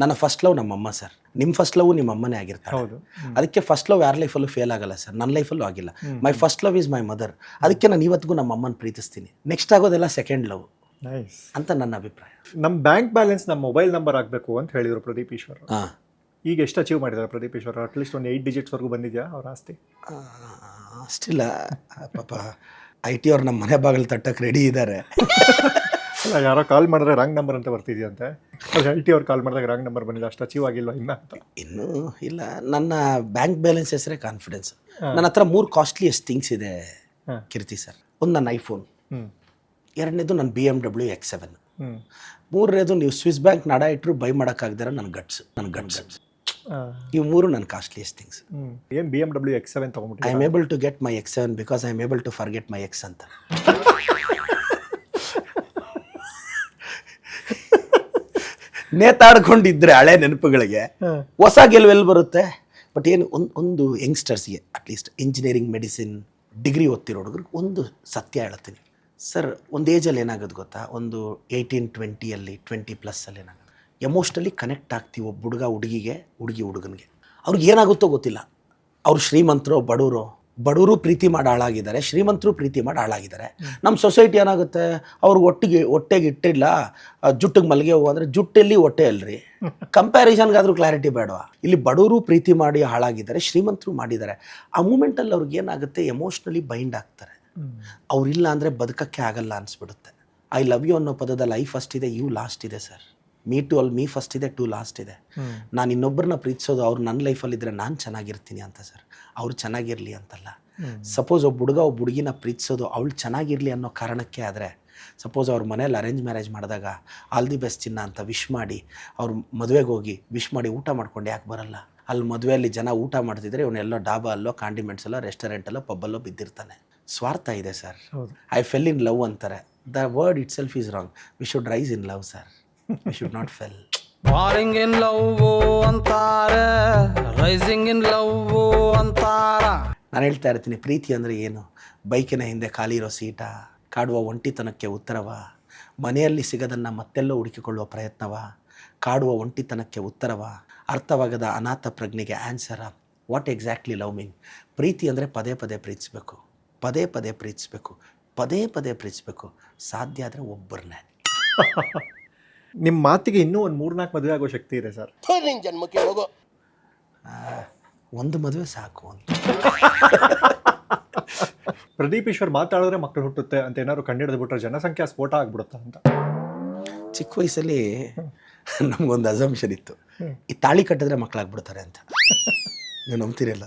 ನನ್ನ ಫಸ್ಟ್ ಲವ್ ನಮ್ಮಮ್ಮ ಸರ್ ನಿಮ್ಮ ಫಸ್ಟ್ ಲವ್ ನಿಮ್ಮ ಅಮ್ಮನೇ ಆಗಿರ್ತಾರೆ. ಹೌದು. ಅದಕ್ಕೆ ಫಸ್ಟ್ ಲವ್ ಯಾರ ಲೈಫಲ್ಲೂ ಫೇಲ್ ಆಗಲ್ಲ ಸರ್ ನನ್ನ ಲೈಫಲ್ಲೂ ಆಗಿಲ್ಲ. My first love is my mother ಅದಕ್ಕೆ ನಾನು ಇವತ್ತಿಗೂ ನಮ್ಮ ಅಮ್ಮನ ಪ್ರೀತಿಸ್ತೀನಿ. ನೆಕ್ಸ್ಟ್ ಆಗೋದೆಲ್ಲ ಸೆಕೆಂಡ್ ಲವ್ ಅಂತ ನನ್ನ ಅಭಿಪ್ರಾಯ. ನಮ್ಮ ಬ್ಯಾಂಕ್ ಬ್ಯಾಲೆನ್ಸ್ ನಮ್ಮ ಮೊಬೈಲ್ ನಂಬರ್ ಆಗಬೇಕು ಅಂತ ಹೇಳಿದರು ಪ್ರದೀಪ್ ಈಶ್ವರ್ ಹಾಂ. ಈಗ ಎಷ್ಟು ಅಚೀವ್ ಮಾಡಿದ್ದಾರೆ ಪ್ರದೀಪ್ ಈಶ್ವರ್ ಅಟ್ಲೀಸ್ಟ್ ಒಂದು ಏಯ್ಟ್ ಡಿಜಿಟ್ಸ್ವರೆಗೂ ಬಂದಿದೆಯಾ ಅವ್ರ ಆಸ್ತಿ? ಅಷ್ಟಿಲ್ಲ. ಪಾಪ ಐ ಟಿ ಅವ್ರು ನಮ್ಮ ಮನೆ ಬಾಗಿಲು ತಟ್ಟಕ್ಕೆ ರೆಡಿ ಇದ್ದಾರೆ ಅಲ್ಲ ಯಾರೋ ಕಾಲ್ ಮಾಡಿದ್ರೆ ರಾಂಗ್ ನಂಬರ್ ಅಂತ ಬರ್ತಿದೆಯಂತೆ. ಐ ಟಿ ಅವ್ರು ಕಾಲ್ ಮಾಡಿದಾಗ ರಾಂಗ್ ನಂಬರ್ ಬಂದಿದೆ ಅಷ್ಟು ಅಚೀವ್ ಆಗಿಲ್ಲ ಇನ್ನ ಅಂತ? ಇನ್ನೂ ಇಲ್ಲ. ನನ್ನ ಬ್ಯಾಂಕ್ ಬ್ಯಾಲೆನ್ಸ್ ಹೆಸರೇ ಕಾನ್ಫಿಡೆನ್ಸ್ ನನ್ನ ಹತ್ರ ಮೂರು ಕಾಸ್ಟ್ಲಿಯಸ್ಟ್ ಥಿಂಗ್ಸ್ ಇದೆ. ಕೀರ್ತಿ ಸರ್. ಒಂದು ನನ್ನ ಐಫೋನ್ ಎರಡನೇದು ನನ್ನ B M W X seven ಮೂರನೇದು ನೀವು ಸ್ವಿಸ್ ಬ್ಯಾಂಕ್ ನಡ ಇಟ್ಟರು ಬೈ ಮಾಡೋಕ್ಕಾಗ್ದಿರ ನನ್ನ ಗಟ್ಸ್ ನನ್ನ ಗಟ್ಸ್ ಇವು ಮೂರು ನನ್ನ ಕಾಸ್ಟ್ಲಿಯಸ್ಟ್ ಥಿಂಗ್ಸ್ ಏನು B M W X seven I ತೊಗೊಂಬಿಟ್ಟು am able to get my X seven because I am able to forget my ex ಅಂತ. ನೇತಾಡ್ಕೊಂಡಿದ್ರೆ ಹಳೆ ನೆನಪುಗಳಿಗೆ. ಹೊಸ ಗೆಲುವೆಲ್ಲಿ ಬರುತ್ತೆ. ಬಟ್ ಏನು ಒಂದು ಒಂದು ಯಂಗ್ಸ್ಟರ್ಸ್ಗೆ at least engineering medicine degree ಓದ್ತಿರೋ ಹುಡುಗರಿಗೆ ಒಂದು ಸತ್ಯ ಹೇಳ್ತೀನಿ. ಸರ್ ಒಂದು ಏಜಲ್ಲಿ ಏನಾಗೋದು ಗೊತ್ತಾ? ಒಂದು ಏಯ್ಟೀನ್ ಟ್ವೆಂಟಿಯಲ್ಲಿ ಟ್ವೆಂಟಿ ಪ್ಲಸ್ಸಲ್ಲಿ ಏನಾಗುತ್ತೆ ಎಮೋಷ್ನಲಿ ಕನೆಕ್ಟ್ ಆಗ್ತೀವಿ ಒಬ್ಬ ಹುಡುಗ ಹುಡುಗಿಗೆ ಹುಡುಗಿ ಹುಡುಗನಿಗೆ. ಅವ್ರಿಗೆ ಏನಾಗುತ್ತೋ ಗೊತ್ತಿಲ್ಲ. ಅವ್ರು ಶ್ರೀಮಂತರು ಬಡವರು ಬಡವರು ಪ್ರೀತಿ ಮಾಡಿ ಹಾಳಾಗಿದ್ದಾರೆ ಶ್ರೀಮಂತರು ಪ್ರೀತಿ ಮಾಡಿ ಹಾಳಾಗಿದ್ದಾರೆ. ನಮ್ಮ ಸೊಸೈಟಿ ಏನಾಗುತ್ತೆ? ಅವ್ರಿಗೆ ಒಟ್ಟಿಗೆ ಹೊಟ್ಟೆಗೆ ಇಟ್ಟಿಲ್ಲ ಜುಟ್ಟಿಗೆ ಮಲ್ಲಿಗೆ ಹೂವು ಅಂದರೆ ಜುಟ್ಟಲ್ಲಿ ಹೊಟ್ಟೆ ಅಲ್ರಿ? ಕಂಪ್ಯಾರಿಸನ್ಗಾದರೂ ಕ್ಲಾರಿಟಿ ಬೇಡವಾ? ಇಲ್ಲಿ ಬಡವರು ಪ್ರೀತಿ ಮಾಡಿ ಹಾಳಾಗಿದ್ದಾರೆ ಶ್ರೀಮಂತರು ಮಾಡಿದ್ದಾರೆ. ಆ ಮೂಮೆಂಟಲ್ಲಿ ಅವ್ರಿಗೆ ಏನಾಗುತ್ತೆ? ಎಮೋಷ್ನಲಿ ಬೈಂಡ್ ಆಗ್ತಾರೆ. ಅವ್ರಿಲ್ಲ ಅಂದರೆ ಬದುಕಕ್ಕೆ ಆಗಲ್ಲ ಅನಿಸ್ಬಿಡುತ್ತೆ. ಐ ಲವ್ ಯು ಅನ್ನೋ ಪದದ ಲೈಫ್ ಫಸ್ಟ್ ಇದೆ ಯು ಲಾಸ್ಟ್ ಇದೆ ಸರ್ ಮೀ ಟು ಅಲ್ಲಿ ಮೀ ಫಸ್ಟ್ ಇದೆ ಟು ಲಾಸ್ಟ್ ಇದೆ. ನಾನು ಇನ್ನೊಬ್ಬರನ್ನ ಪ್ರೀತಿಸೋದು ಅವ್ರು ನನ್ನ ಲೈಫಲ್ಲಿ ಇದ್ರೆ ನಾನು ಚೆನ್ನಾಗಿರ್ತೀನಿ ಅಂತ ಸರ್ ಅವ್ರು ಚೆನ್ನಾಗಿರಲಿ ಅಂತಲ್ಲ. ಸಪೋಸ್ ಒಬ್ಬ ಹುಡುಗ ಒಬ್ಬ ಹುಡುಗಿನ ಪ್ರೀತಿಸೋದು ಅವಳು ಚೆನ್ನಾಗಿರಲಿ ಅನ್ನೋ ಕಾರಣಕ್ಕೆ ಆದರೆ ಸಪೋಸ್ ಅವ್ರ ಮನೇಲಿ ಅರೇಂಜ್ ಮ್ಯಾರೇಜ್ ಮಾಡಿದಾಗ ಆಲ್ ದಿ ಬೆಸ್ಟ್ ಚಿನ್ನ ಅಂತ ವಿಶ್ ಮಾಡಿ ಅವ್ರು ಮದುವೆಗೆ ಹೋಗಿ ವಿಶ್ ಮಾಡಿ ಊಟ ಮಾಡ್ಕೊಂಡು ಯಾಕೆ ಬರಲ್ಲ? ಅಲ್ಲಿ ಮದುವೆಯಲ್ಲಿ ಜನ ಊಟ ಮಾಡ್ತಿದ್ರೆ ಇವನ್ನೆಲ್ಲೋ ಡಾಬಾ ಅಲ್ಲೋ ಕಾಂಡಿಮೆಂಟ್ಸ್ ಅಲ್ಲೋ ರೆಸ್ಟೋರೆಂಟಲ್ಲೋ ಪಬ್ಬಲ್ಲೋ ಬಿದ್ದಿರ್ತಾನೆ. ಸ್ವಾರ್ಥ ಇದೆ ಸರ್. ಹೌದು. ಐ ಫೆಲ್ ಇನ್ ಲವ್ ಅಂತಾರೆ. The word itself is wrong we should rise in love sir we should not fell falling in love ಅಂತಾರ. ರೈಸಿಂಗ್ ಇನ್ ಲವ್ ಅಂತಾರ. ನಾನು ಹೇಳ್ತಾ ಇರ್ತೀನಿ ಪ್ರೀತಿ ಅಂದರೆ ಏನು? ಬೈಕಿನ ಹಿಂದೆ ಖಾಲಿ ಇರೋ ಸೀಟ ಕಾಡುವ ಒಂಟಿತನಕ್ಕೆ ಉತ್ತರವ ಮನೆಯಲ್ಲಿ ಸಿಗದನ್ನು ಮತ್ತೆಲ್ಲೋ ಹುಡುಕಿಕೊಳ್ಳುವ ಪ್ರಯತ್ನವ ಕಾಡುವ ಒಂಟಿತನಕ್ಕೆ ಉತ್ತರವ ಅರ್ಥವಾಗದ ಅನಾಥ ಪ್ರಜ್ಞೆಗೆ answer what exactly love mean ಪ್ರೀತಿ ಅಂದರೆ ಪದೇ ಪದೇ ಪ್ರೀತಿಸ್ಬೇಕು. ಪದೇ ಪದೇ ಪ್ರೀತಿಸ್ಬೇಕು ಪದೇ ಪದೇ ಪ್ರೀತಿಸ್ಬೇಕು. ಸಾಧ್ಯ ಆದರೆ ಒಬ್ಬರನ್ನೇ. ನಿಮ್ಮ ಮಾತಿಗೆ ಇನ್ನೂ ಒಂದು ಮೂರ್ನಾಲ್ಕು ಮದುವೆ ಆಗೋ ಶಕ್ತಿ ಇದೆ ಸರ್. ಜನ್ಮಕ್ಕೆ ಹೋಗೋ. ಒಂದು ಮದುವೆ ಸಾಕು ಅಂತ. ಪ್ರದೀಪ್ ಈಶ್ವರ್ ಮಾತಾಡಿದ್ರೆ ಮಕ್ಕಳು ಹುಟ್ಟುತ್ತೆ ಅಂತ ಏನಾದ್ರು ಕಂಡಿಡಿದು ಬಿಟ್ರೆ ಜನಸಂಖ್ಯಾ ಸ್ಫೋಟ ಆಗ್ಬಿಡುತ್ತಾ ಅಂತ. ಚಿಕ್ಕ ವಯಸ್ಸಲ್ಲಿ ನಮಗೊಂದು ಅಸಂಪ್ಷನ್ ಇತ್ತು. ಈ ತಾಳಿ ಕಟ್ಟಿದ್ರೆ ಮಕ್ಕಳಾಗ್ಬಿಡ್ತಾರೆ ಅಂತ. ನೀವು ನಂಬ್ತಿರಲ್ಲ.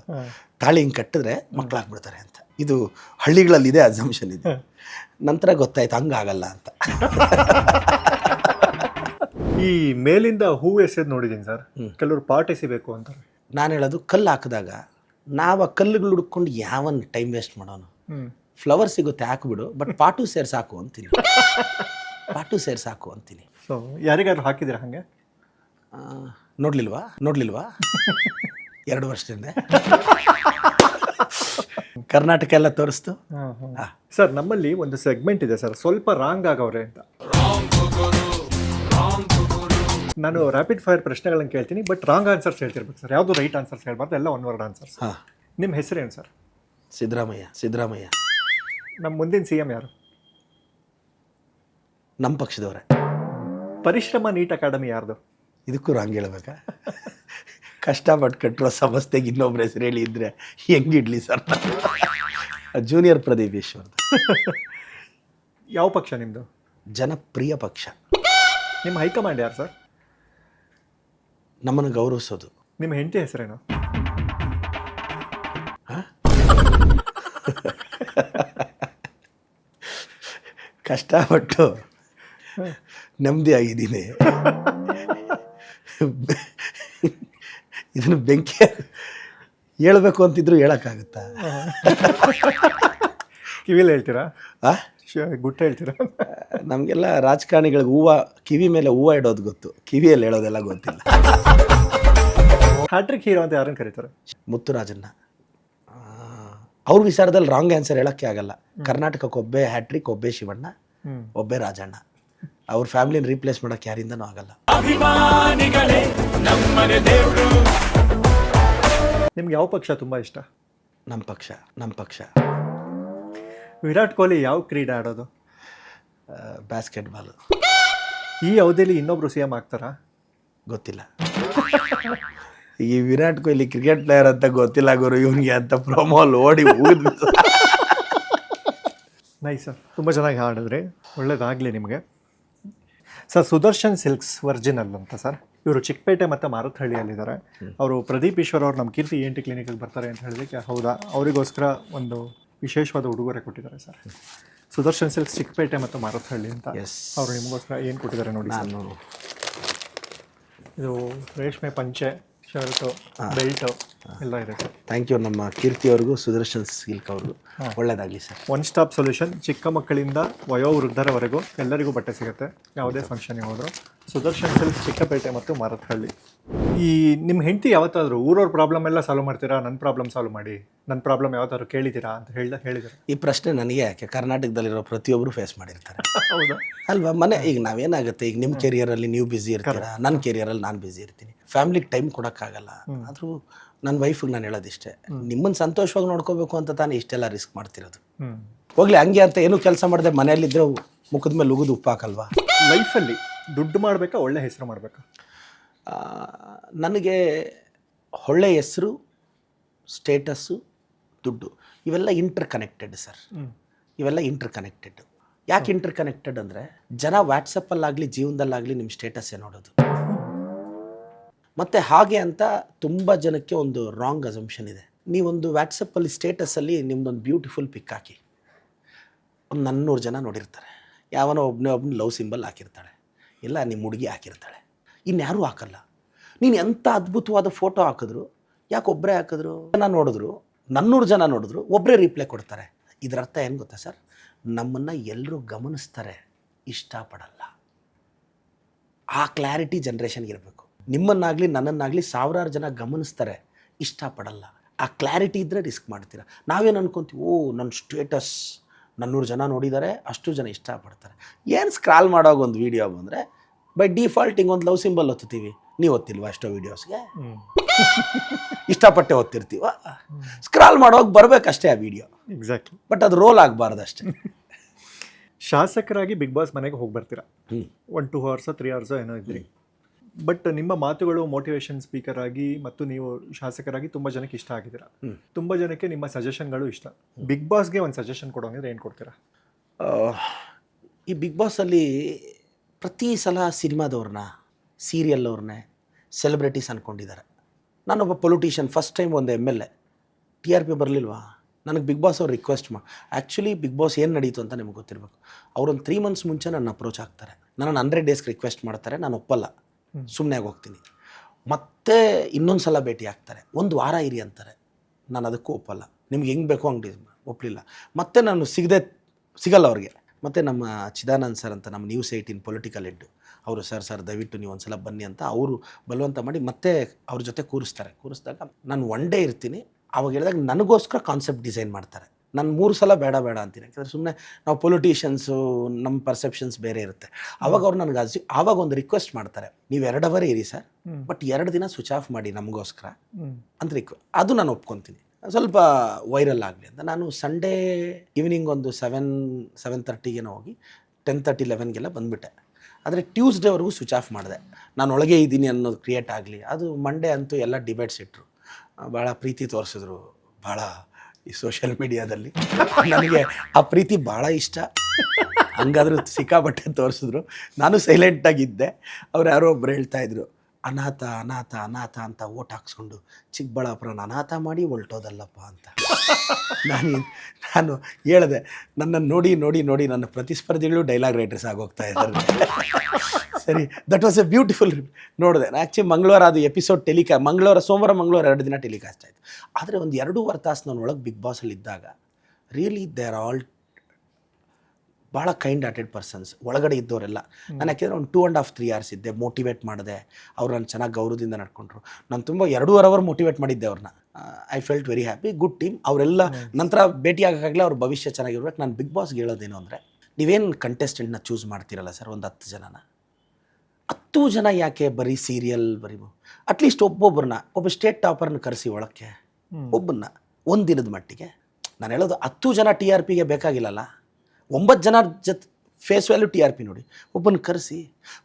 ತಾಳಿ ಹಿಂಗೆ ಕಟ್ಟಿದ್ರೆ ಮಕ್ಕಳಾಗ್ಬಿಡ್ತಾರೆ ಅಂತ. ಇದು ಹಳ್ಳಿಗಳಲ್ಲಿ ಇದೆ ಅಸಂಪ್ಷನ್ ಇದೆ. ನಂತರ ಗೊತ್ತಾಯ್ತು ಹಂಗಾಗಲ್ಲ ಅಂತ. ಈ ಮೇಲಿಂದ ಹೂ ಎಸೆದ್ ನೋಡಿದ್ದೀನಿ ಸರ್. ಕೆಲವರು ಪಾರ್ಟ್ ಎಸಿಬೇಕು ಅಂತ ನಾನು ಹೇಳೋದು ಕಲ್ಲು ಹಾಕಿದಾಗ ನಾವು ಆ ಕಲ್ಲುಗಳು ಹುಡ್ಕೊಂಡು ಯಾವನ್ ಟೈಮ್ ವೇಸ್ಟ್ ಮಾಡೋನು? ಹ್ಮ್. ಫ್ಲವರ್ ಸಿಗುತ್ತೆ ಹಾಕ್ಬಿಡು ಬಟ್ ಪಾಟು ಸೇರ್ ಸಾಕು ಅಂತೀನಿ. ಪಾಟು ಸೇರ್ ಸಾಕು ಅಂತೀನಿ. ಸೊ ಯಾರಿಗಾದ್ರು ಹಾಕಿದಿರ ಹಾಗೆ? ನೋಡ್ಲಿಲ್ವಾ? ನೋಡ್ಲಿಲ್ವಾ? ಎರಡು ವರ್ಷದಿಂದ. ಕರ್ನಾಟಕ ಎಲ್ಲ ತೋರಿಸ್ತು. ಸರ್ ನಮ್ಮಲ್ಲಿ ಒಂದು ಸೆಗ್ಮೆಂಟ್ ಇದೆ ಸರ್ ಸ್ವಲ್ಪ ರಾಂಗ್ ಆಗವ್ರೆ ಅಂತ. ನಾನು ರ್ಯಾಪಿಡ್ ಫೈರ್ ಪ್ರಶ್ನೆಗಳನ್ನ ಕೇಳ್ತೀನಿ ಬಟ್ ರಾಂಗ್ ಆನ್ಸರ್ಸ್ ಹೇಳ್ತಿರ್ಬೇಕು ಸರ್. ಯಾವುದು ರೈಟ್ ಆನ್ಸರ್ಸ್ ಹೇಳ್ಬಾರ್ದು ಎಲ್ಲ ಒನ್ ವರ್ಡ್ ಆನ್ಸರ್ಸ್ ಹಾಂ. ನಿಮ್ಮ ಹೆಸರೇನು ಸರ್? ಸಿದ್ದರಾಮಯ್ಯ ಸಿದ್ದರಾಮಯ್ಯ. ನಮ್ಮ ಮುಂದಿನ ಸಿ ಎಂ ಯಾರು? ನಮ್ಮ ಪಕ್ಷದವರೇ. ಪರಿಶ್ರಮ ನೀಟ್ ಅಕಾಡೆಮಿ ಯಾರ್ದು? ಇದಕ್ಕೂ ರಾಂಗ್ ಹೇಳ್ಬೇಕಾ? ಕಷ್ಟಪಟ್ಟು ಕಟ್ಟಿರೋ ಸಮಸ್ಯೆಗೆ ಇನ್ನೊಬ್ರ ಹೆಸರು ಹೇಳಿ ಇದ್ರೆ ಹೆಂಗಿಡ್ಲಿ ಸರ್ ಜೂನಿಯರ್ ಪ್ರದೀಪ್ ಈಶ್ವರ್. ಯಾವ ಪಕ್ಷ ನಿಮ್ಮದು ಜನಪ್ರಿಯ ಪಕ್ಷ. ನಿಮ್ಮ ಹೈಕಮಾಂಡ್ ಯಾರು ಸರ್ ನಮ್ಮನ್ನು ಗೌರವಿಸೋದು. ನಿಮ್ಮ ಹೆಂಡತಿ ಹೆಸರೇನು? ಕಷ್ಟಪಟ್ಟು ನೆಮ್ಮದಿ ಆಗಿದ್ದೀನಿ ಇದನ್ನು ಬೆಂಕಿ ಹೇಳ್ಬೇಕು ಅಂತಿದ್ರು ಹೇಳೋಕ್ಕಾಗುತ್ತಾ? ಕಿವಿಲಿ ಹೇಳ್ತೀರಾ? ಆ? ಗುಟ್ಟ ಹೇಳ್ತೀರಾ? ನಮಗೆಲ್ಲ ರಾಜಕಾರಣಿಗಳಿಗೆ ಹೂವು ಕಿವಿ ಮೇಲೆ ಹೂವು ಇಡೋದು ಗೊತ್ತು. ಕಿವಿಯಲ್ಲಿ ಹೇಳೋದೆಲ್ಲ ಗೊತ್ತಿಲ್ಲ. ಹ್ಯಾಟ್ರಿಕ್ ಹೀರೋ ಅಂತ ಯಾರನ್ನು ಕರೀತಾರೆ? ಮುತ್ತುರಾಜನ್ನ. ಆ, ಅವ್ರ ವಿಚಾರದಲ್ಲಿ ರಾಂಗ್ ಆನ್ಸರ್ ಹೇಳೋಕ್ಕೆ ಆಗಲ್ಲ. ಕರ್ನಾಟಕಕ್ಕೆ ಒಬ್ಬೇ ಹ್ಯಾಟ್ರಿಕ್ ಒಬ್ಬೇ ಶಿವಣ್ಣ ಒಬ್ಬೇ ರಾಜಣ್ಣ. ಅವ್ರ ಫ್ಯಾಮಿಲಿನ ರೀಪ್ಲೇಸ್ ಮಾಡೋಕೆ ಯಾರಿಂದನೂ ಆಗಲ್ಲ. ಅಭಿಮಾನಿಗಳೇ ನಮ್ಮನೆ ದೇವ್ರು. ನಿಮ್ಗೆ ಯಾವ ಪಕ್ಷ ತುಂಬ ಇಷ್ಟ? ನಮ್ಮ ಪಕ್ಷ ನಮ್ಮ ಪಕ್ಷ. ವಿರಾಟ್ ಕೊಹ್ಲಿ ಯಾವ ಕ್ರೀಡೆ ಆಡೋದು? ಬ್ಯಾಸ್ಕೆಟ್ಬಾಲ್ ಈ ಅವಧಿಯಲ್ಲಿ ಇನ್ನೊಬ್ರು ಸಿ ಎಂ ಆಗ್ತಾರಾ? ಗೊತ್ತಿಲ್ಲ. ಈ ವಿರಾಟ್ ಕೊಹ್ಲಿ ಕ್ರಿಕೆಟ್ ಪ್ಲೇಯರ್ ಅಂತ ಗೊತ್ತಿಲ್ಲ ಗುರು ಇವನಿಗೆ ಅಂತ ಪ್ರೊಮೋಲ್ ಓಡಿ ಹೋಗಿದ್ವಿ ನೈ ಸರ್ ತುಂಬ ಚೆನ್ನಾಗಿ ಹಾಡಿದ್ರಿ. ಒಳ್ಳೇದಾಗಲಿ ನಿಮಗೆ. ಸರ್ ಸುದರ್ಶನ್ ಸಿಲ್ಕ್ಸ್ ವರ್ಜಿನಲ್ ಅಂತ ಸರ್. ಇವರು ಚಿಕ್ಕಪೇಟೆ ಮತ್ತು ಮಾರುತಹಳ್ಳಿಯಲ್ಲಿದ್ದಾರೆ. ಅವರು ಪ್ರದೀಪ್ ಈಶ್ವರ್ ಅವರು ನಮ್ಮ ಕೀರ್ತಿ ಎನ್ ಟಿ ಕ್ಲಿನಿಕ್ಗೆ ಬರ್ತಾರೆ ಅಂತ ಹೇಳಿದಕ್ಕೆ ಹೌದಾ? ಅವರಿಗೋಸ್ಕರ ಒಂದು ವಿಶೇಷವಾದ ಉಡುಗೊರೆ ಕೊಟ್ಟಿದ್ದಾರೆ ಸರ್. ಸುದರ್ಶನ್ ಸಿಲ್ಕ್ಸ್ ಚಿಕ್ಕಪೇಟೆ ಮತ್ತು ಮಾರುತಹಳ್ಳಿ ಅಂತ. ಅವರು ನಿಮಗೋಸ್ಕರ ಏನು ಕೊಟ್ಟಿದ್ದಾರೆ ನೋಡಿ ಸರ್. ಇದು ರೇಷ್ಮೆ ಪಂಚೆ ಶರ್ಟು ಬೆಲ್ಟು ಎಲ್ಲ ಇದೆ ಸರ್. ಥ್ಯಾಂಕ್ ಯು ನಮ್ಮ ಕೀರ್ತಿ ಅವ್ರಿಗೂ ಸುದರ್ಶನ್ ಸಿಲ್ಕ್ ಅವ್ರಿಗೂ. ಒಳ್ಳೇದಾಗಲಿ ಸರ್. ಒನ್ ಸ್ಟಾಪ್ ಸೊಲ್ಯೂಷನ್ ಚಿಕ್ಕ ಮಕ್ಕಳಿಂದ ವಯೋವೃದ್ಧರವರೆಗೂ ಎಲ್ಲರಿಗೂ ಬಟ್ಟೆ ಸಿಗುತ್ತೆ. ಯಾವುದೇ ಫಂಕ್ಷನ್ಗೆ ಹೋದರೂ. ಸುದರ್ಶನ್ ಸಿಲ್ಕ್ ಚಿಕ್ಕಪೇಟೆ ಮತ್ತು ಮಾರತ್ಹಳ್ಳಿ. ಈ ನಿಮ್ಮ ಹೆಂಡತಿ ಯಾವತ್ತಾದರೂ ಊರವ್ರ ಪ್ರಾಬ್ಲಮ್ ಎಲ್ಲ ಸಾಲ್ವ್ ಮಾಡ್ತೀರಾ? ನನ್ನ ಪ್ರಾಬ್ಲಮ್ ಸಾಲ್ವ್ ಮಾಡಿ. ನನ್ನ ಪ್ರಾಬ್ಲಮ್ ಯಾವತ್ತಾದ್ರು ಕೇಳಿದ್ದೀರಾ ಅಂತ ಹೇಳ್ದ ಹೇಳಿದ್ರು. ಈ ಪ್ರಶ್ನೆ ನನಗೆ ಯಾಕೆ? ಕರ್ನಾಟಕದಲ್ಲಿರೋ ಪ್ರತಿಯೊಬ್ಬರು ಫೇಸ್ ಮಾಡಿರ್ತಾರೆ. ಹೌದಾ? ಅಲ್ವಾ? ಮನೆ ಈಗ ನಾವೇನಾಗುತ್ತೆ? ಈಗ ನಿಮ್ಮ ಕೆರಿಯರಲ್ಲಿ ನೀವು ಬ್ಯುಸಿ ಇರ್ತೀರಾ? ನನ್ನ ಕೆರಿಯರಲ್ಲಿ ನಾನು ಬ್ಯುಸಿ ಇರ್ತೀನಿ. ಫ್ಯಾಮಿಲಿಗೆ ಟೈಮ್ ಕೊಡೋಕ್ಕಾಗಲ್ಲ. ಆದರೂ ನನ್ನ ವೈಫಿಗೆ ನಾನು ಹೇಳೋದಿಷ್ಟೇ ನಿಮ್ಮನ್ನು ಸಂತೋಷವಾಗಿ ನೋಡ್ಕೋಬೇಕು ಅಂತ ತಾನೇ ಇಷ್ಟೆಲ್ಲ ರಿಸ್ಕ್ ಮಾಡ್ತಿರೋದು. ಹೋಗಲಿ ಹಂಗೆ ಅಂತ ಏನು ಕೆಲಸ ಮಾಡದೆ ಮನೆಯಲ್ಲಿದ್ದರೆ ಮುಖದ ಮೇಲೆ ಉಗಿದು ಉಪ್ಪು ಹಾಕಲ್ವಾ ಲೈಫಲ್ಲಿ ದುಡ್ಡು ಮಾಡಬೇಕಾ ಒಳ್ಳೆ ಹೆಸರು ಮಾಡಬೇಕಾ? ನನಗೆ ಒಳ್ಳೆ ಹೆಸರು ಸ್ಟೇಟಸ್ಸು ದುಡ್ಡು ಇವೆಲ್ಲ ಇಂಟರ್ ಕನೆಕ್ಟೆಡ್ ಸರ್ ಇವೆಲ್ಲ ಇಂಟರ್ ಕನೆಕ್ಟೆಡ್ ಯಾಕೆ ಇಂಟರ್ ಕನೆಕ್ಟೆಡ್ ಅಂದರೆ ಜನ ವಾಟ್ಸಪ್ಪಲ್ಲಾಗಲಿ ಜೀವನದಲ್ಲಾಗಲಿ ನಿಮ್ಮ ಸ್ಟೇಟಸ್ಸೇ ನೋಡೋದು. ಮತ್ತು ಹಾಗೆ ಅಂತ ತುಂಬ ಜನಕ್ಕೆ ಒಂದು ರಾಂಗ್ ಅಸಂಪ್ಷನ್ ಇದೆ. ನೀವೊಂದು ವ್ಯಾಟ್ಸಪ್ಪಲ್ಲಿ ಸ್ಟೇಟಸಲ್ಲಿ ನಿಮ್ಮದೊಂದು ಬ್ಯೂಟಿಫುಲ್ ಪಿಕ್ ಹಾಕಿ. ಒಂದು ನನ್ನೂರು ಜನ ನೋಡಿರ್ತಾರೆ. ಯಾವನೋ ಒಬ್ಬನೇ ಒಬ್ಬನ ಲವ್ ಸಿಂಬಲ್ ಹಾಕಿರ್ತಾಳೆ. ಇಲ್ಲ ನಿಮ್ಮ ಹುಡುಗಿ ಹಾಕಿರ್ತಾಳೆ. ಇನ್ಯಾರೂ ಹಾಕಲ್ಲ. ನೀನು ಎಂಥ ಅದ್ಭುತವಾದ ಫೋಟೋ ಹಾಕಿದ್ರು, ಯಾಕೆ ಒಬ್ಬರೇ ಹಾಕಿದ್ರು? ಜನ ನೋಡಿದ್ರು, ನನ್ನೂರು ಜನ ನೋಡಿದ್ರು ಒಬ್ಬರೇ ರಿಪ್ಲೈ ಕೊಡ್ತಾರೆ. ಇದರ ಅರ್ಥ ಏನು ಗೊತ್ತಾ ಸರ್? ನಮ್ಮನ್ನು ಎಲ್ಲರೂ ಗಮನಿಸ್ತಾರೆ, ಇಷ್ಟಪಡಲ್ಲ. ಆ ಕ್ಲಾರಿಟಿ ಜನ್ರೇಷನ್ಗೆ ಇರಬೇಕು. ನಿಮ್ಮನ್ನಾಗಲಿ ನನ್ನನ್ನಾಗಲಿ ಸಾವಿರಾರು ಜನ ಗಮನಿಸ್ತಾರೆ. ಇಷ್ಟಪಡಲ್ಲ. ಆ ಕ್ಲಾರಿಟಿ ಇದ್ದರೆ ರಿಸ್ಕ್ ಮಾಡ್ತೀರಾ. ನಾವೇನು ಅನ್ಕೊಂತೀವಿ? ಓ ನನ್ನ ಸ್ಟೇಟಸ್ ನನ್ನೂರು ಜನ ನೋಡಿದ್ದಾರೆ ಅಷ್ಟು ಜನ ಇಷ್ಟಪಡ್ತಾರೆ. ಏನು ಸ್ಕ್ರಾಲ್ ಮಾಡೋವಾಗ ಒಂದು ವೀಡಿಯೋ ಬಂದರೆ ಬೈ ಡಿಫಾಲ್ಟ್ ಹಿಂಗೆ ಒಂದು ಲವ್ ಸಿಂಬಲ್ ಹೊತ್ತುತ್ತೀವಿ ನೀವು ಒತ್ತಿಲ್ವಾ ಎಷ್ಟೋ ವೀಡಿಯೋಸ್ಗೆ ಇಷ್ಟಪಟ್ಟೆ ಓದ್ತಿರ್ತೀವ ಸ್ಕ್ರಾಲ್ ಮಾಡೋವಾಗ ಬರಬೇಕಷ್ಟೇ ಆ ವಿಡಿಯೋ ಎಕ್ಸಾಕ್ಟ್ಲಿ ಬಟ್ ಅದು ರೋಲ್ ಆಗಬಾರ್ದು ಅಷ್ಟೇ ಶಾಸಕರಾಗಿ ಬಿಗ್ ಬಾಸ್ ಮನೆಗೆ ಹೋಗಿ ಬರ್ತೀರಾ ಹ್ಞೂ ಒನ್ ಟೂ ಅವರ್ಸೋ ತ್ರೀ ಅವರ್ಸೋ ಏನೋ ಇದ್ರಿ. ಬಟ್ ನಿಮ್ಮ ಮಾತುಗಳು ಮೋಟಿವೇಶನ್ ಸ್ಪೀಕರ್ ಆಗಿ ಮತ್ತು ನೀವು ಶಾಸಕರಾಗಿ ತುಂಬ ಜನಕ್ಕೆ ಇಷ್ಟ ಆಗಿದ್ದೀರಾ? ತುಂಬಾ ತುಂಬ ಜನಕ್ಕೆ ನಿಮ್ಮ ಸಜೆಷನ್ಗಳು ಇಷ್ಟ. ಬಿಗ್ ಬಾಸ್ಗೆ ಒಂದು ಸಜೆಷನ್ ಕೊಡೋಂಗಿದ್ರೆ ಏನು ಕೊಡ್ತೀರಾ? ಈ ಬಿಗ್ ಬಾಸಲ್ಲಿ ಪ್ರತಿ ಸಲ ಸಿನಿಮಾದವ್ರನ್ನ ಸೀರಿಯಲ್ ಅವ್ರನ್ನೇ ಸೆಲೆಬ್ರಿಟೀಸ್ ಅಂದ್ಕೊಂಡಿದ್ದಾರೆ ನಾನೊಬ್ಬ ಪೊಲಿಟಿಷಿಯನ್ ಫಸ್ಟ್ ಟೈಮ್ ಒಂದು M L A T R P ಬರಲಿಲ್ವಾ? ನನಗೆ ಬಿಗ್ ಬಾಸ್ ಅವ್ರು ರಿಕ್ವೆಸ್ಟ್ ಮಾ ಆ್ಯಕ್ಚುಲಿ ಬಿಗ್ ಬಾಸ್ ಏನು ನಡೀತು ಅಂತ ನಿಮ್ಗೆ ಗೊತ್ತಿರಬೇಕು. ಅವರೊಂದು ತ್ರೀ ಮಂತ್ಸ್ ಮುಂಚೆ ನನ್ನ ಅಪ್ರೋಚ್ ಆಗ್ತಾರೆ ನನ್ನ ಹಂಡ್ರೆಡ್ ಡೇಸ್ಗೆ ರಿಕ್ವೆಸ್ಟ್ ಮಾಡ್ತಾರೆ ನಾನು ಒಪ್ಪಲ್ಲ. ಸುಮ್ಮನೆ ಹೋಗ್ತೀನಿ ಮತ್ತೆ ಇನ್ನೊಂದು ಸಲ ಭೇಟಿ ಆಗ್ತಾರೆ. ಒಂದು ವಾರ ಇರಿ ಅಂತಾರೆ. ನಾನು ಅದಕ್ಕೂ ಒಪ್ಪಲ್ಲ. ನಿಮ್ಗೆ ಹೆಂಗೆ ಬೇಕೋ ಹಂಗೆ ಒಪ್ಪಲಿಲ್ಲ ಮತ್ತೆ ನಾನು ಸಿಗದೆ, ಸಿಗಲ್ಲ ಅವ್ರಿಗೆ. ಮತ್ತು ನಮ್ಮ ಚಿದಾನಂದ್ ಸರ್ ಅಂತ ನಮ್ಮ ನ್ಯೂಸ್ ಏಯ್ಟೀನ್ ಪೊಲಿಟಿಕಲ್ ಹೆಡ್ ಅವರು, ಸರ್ ಸರ್, ದಯವಿಟ್ಟು ನೀವು ಒಂದ್ಸಲ ಬನ್ನಿ ಅಂತ ಅವರು ಬಲವಂತ ಮಾಡಿ ಮತ್ತೆ ಅವ್ರ ಜೊತೆ ಕೂರಿಸ್ತಾರೆ. ಕೂರಿಸಿದಾಗ ನಾನು ಒನ್ ಡೇ ಇರ್ತೀನಿ. ಅವಾಗ ಹೇಳಿದಾಗ ನನಗೋಸ್ಕರ ಕಾನ್ಸೆಪ್ಟ್ ಡಿಸೈನ್ ಮಾಡ್ತಾರೆ. ನಾನು ಮೂರು ಸಲ ಬೇಡ ಬೇಡ ಅಂತೀನಿ. ಯಾಕಂದರೆ ಸುಮ್ಮನೆ ನಾವು ಪೊಲಿಟಿಷಿಯನ್ಸು ನಮ್ಮ ಪರ್ಸೆಪ್ಷನ್ಸ್ ಬೇರೆ ಇರುತ್ತೆ. ಅವಾಗ ಅವ್ರು ನನಗೆ ಅಜಿ ಆವಾಗ ಒಂದು ರಿಕ್ವೆಸ್ಟ್ ಮಾಡ್ತಾರೆ. ನೀವು ಎರಡು ಅವರ್ ಇರಿ ಸರ್. ಬಟ್ ಎರಡು ದಿನ ಸ್ವಿಚ್ ಆಫ್ ಮಾಡಿ ನಮಗೋಸ್ಕರ ಅಂತ ರಿಕ್ವೆ ಅದು ನಾನು ಒಪ್ಕೊತೀನಿ. ಸ್ವಲ್ಪ ವೈರಲ್ ಆಗಲಿ ಅಂತ. ನಾನು ಸಂಡೇ ಈವ್ನಿಂಗ್ ಒಂದು ಸೆವೆನ್ ಸೆವೆನ್ ತರ್ಟಿಗೇನೋ ಹೋಗಿ ಟೆನ್ ತರ್ಟಿ ಲೆವೆನ್ಗೆಲ್ಲ ಬಂದುಬಿಟ್ಟೆ. ಆದರೆ ಟ್ಯೂಸ್ಡೇವರೆಗೂ ಸ್ವಿಚ್ ಆಫ್ ಮಾಡಿದೆ. ನಾನು ಒಳಗೆ ಇದ್ದೀನಿ ಅನ್ನೋದು ಕ್ರಿಯೇಟ್ ಆಗಲಿ. ಅದು ಮಂಡೇ ಅಂತೂ ಎಲ್ಲ ಡಿಬೇಟ್ಸ್ ಇಟ್ಟರು ಭಾಳ ಪ್ರೀತಿ ತೋರಿಸಿದ್ರು. ಭಾಳ ಈ ಸೋಷಿಯಲ್ ಮೀಡಿಯಾದಲ್ಲಿ ನನಗೆ ಆ ಪ್ರೀತಿ ಭಾಳ ಇಷ್ಟ. ಹಂಗಾದ್ರೂ ಸಿಕ್ಕಾಪಟ್ಟೆ ತೋರಿಸಿದ್ರು. ನಾನು ಸೈಲೆಂಟಾಗಿದ್ದೆ ಅವ್ರು ಯಾರೋ ಒಬ್ರು ಹೇಳ್ತಾ ಇದ್ರು ಅನಾಥ ಅನಾಥ ಅನಾಥ ಅಂತ ಓಟ್ ಹಾಕ್ಸ್ಕೊಂಡು ಚಿಕ್ಕಬಳ್ಳಾಪುರನ ಅನಾಥ ಮಾಡಿ ಹೊಲ್ಟೋದಲ್ಲಪ್ಪ ಅಂತ. ನಾನು ನಾನು ಹೇಳಿದೆ ನನ್ನನ್ನು ನೋಡಿ ನೋಡಿ ನೋಡಿ ನನ್ನ ಪ್ರತಿಸ್ಪರ್ಧಿಗಳು ಡೈಲಾಗ್ ರೈಟರ್ಸ್ ಆಗೋಗ್ತಾ ಇದ್ದಾರೆ. ಸರಿ ದಟ್ ವಾಸ್ ಎ ಬ್ಯೂಟಿಫುಲ್ ನೋಡಿದೆ. ಆ್ಯಕ್ಚುಲಿ ಮಂಗಳವಾರ ಅದು ಎಪಿಸೋಡ್ ಟೆಲಿಕಾ ಮಂಗಳವಾರ, ಸೋಮವಾರ, ಮಂಗಳವಾರ ಎರಡು ದಿನ ಟೆಲಿಕಾಸ್ಟ್ ಆಯಿತು. ಆದರೆ ಒಂದು ಎರಡೂವರೆ ತಾಸು ನಾನು ಒಳಗೆ ಬಿಗ್ ಬಾಸಲ್ಲಿ ಇದ್ದಾಗ ರಿಯಲಿ ದೇ ಆರ್ ಆಲ್ ಭಾಳ ಕೈಂಡ್ ಹಾರ್ಟೆಡ್ ಪರ್ಸನ್ಸ್ ಒಳಗಡೆ ಇದ್ದವರೆಲ್ಲ. ನಾನು ಯಾಕೆಂದರೆ ಒಂದು two and half three hours ಇದ್ದೆ ಮೋಟಿವೇಟ್ ಮಾಡಿದೆ. ಅವ್ರು ನಾನು ಚೆನ್ನಾಗಿ ಗೌರವದಿಂದ ನಡ್ಕೊಂಡ್ರು. ನಾನು ತುಂಬ ಎರಡೂವರೆ ಅವರ್ ಮೋಟಿವೇಟ್ ಮಾಡಿದ್ದೆ ಅವ್ರನ್ನ I felt very happy good team ಅವರೆಲ್ಲ ನಂತರ ಭೇಟಿ ಆಗೋಕ್ಕಾಗಲೇ ಅವ್ರ ಭವಿಷ್ಯ ಚೆನ್ನಾಗಿರ್ಬೇಕು. ನಾನು ಬಿಗ್ ಬಾಸ್ಗೆ ಹೇಳೋದೇನು ಅಂದರೆ ನೀವೇನು ಕಂಟೆಸ್ಟೆಂಟ್ನ ಚೂಸ್ ಮಾಡ್ತೀರಲ್ಲ ಸರ್ ಒಂದು ಹತ್ತು ಜನನ? ಹತ್ತು ಜನ ಯಾಕೆ ಬರೀ ಸೀರಿಯಲ್ ಬರೀ ಅಟ್ಲೀಸ್ಟ್ ಒಬ್ಬೊಬ್ಬರನ್ನ ಒಬ್ಬ ಸ್ಟೇಟ್ ಟಾಪರ್ನ ಕರೆಸಿ ಒಳಕ್ಕೆ. ಒಬ್ಬನ್ನ ಒಂದು ದಿನದ ಮಟ್ಟಿಗೆ. ನಾನು ಹೇಳೋದು ಹತ್ತು ಜನ ಟಿ ಆರ್ ಪಿಗೆ ಬೇಕಾಗಿಲ್ಲಲ್ಲ? ಒಂಬತ್ತು ಜನ ಜೊತೆ face value T R P ನೋಡಿ. ಒಬ್ಬನ ಕರೆಸಿ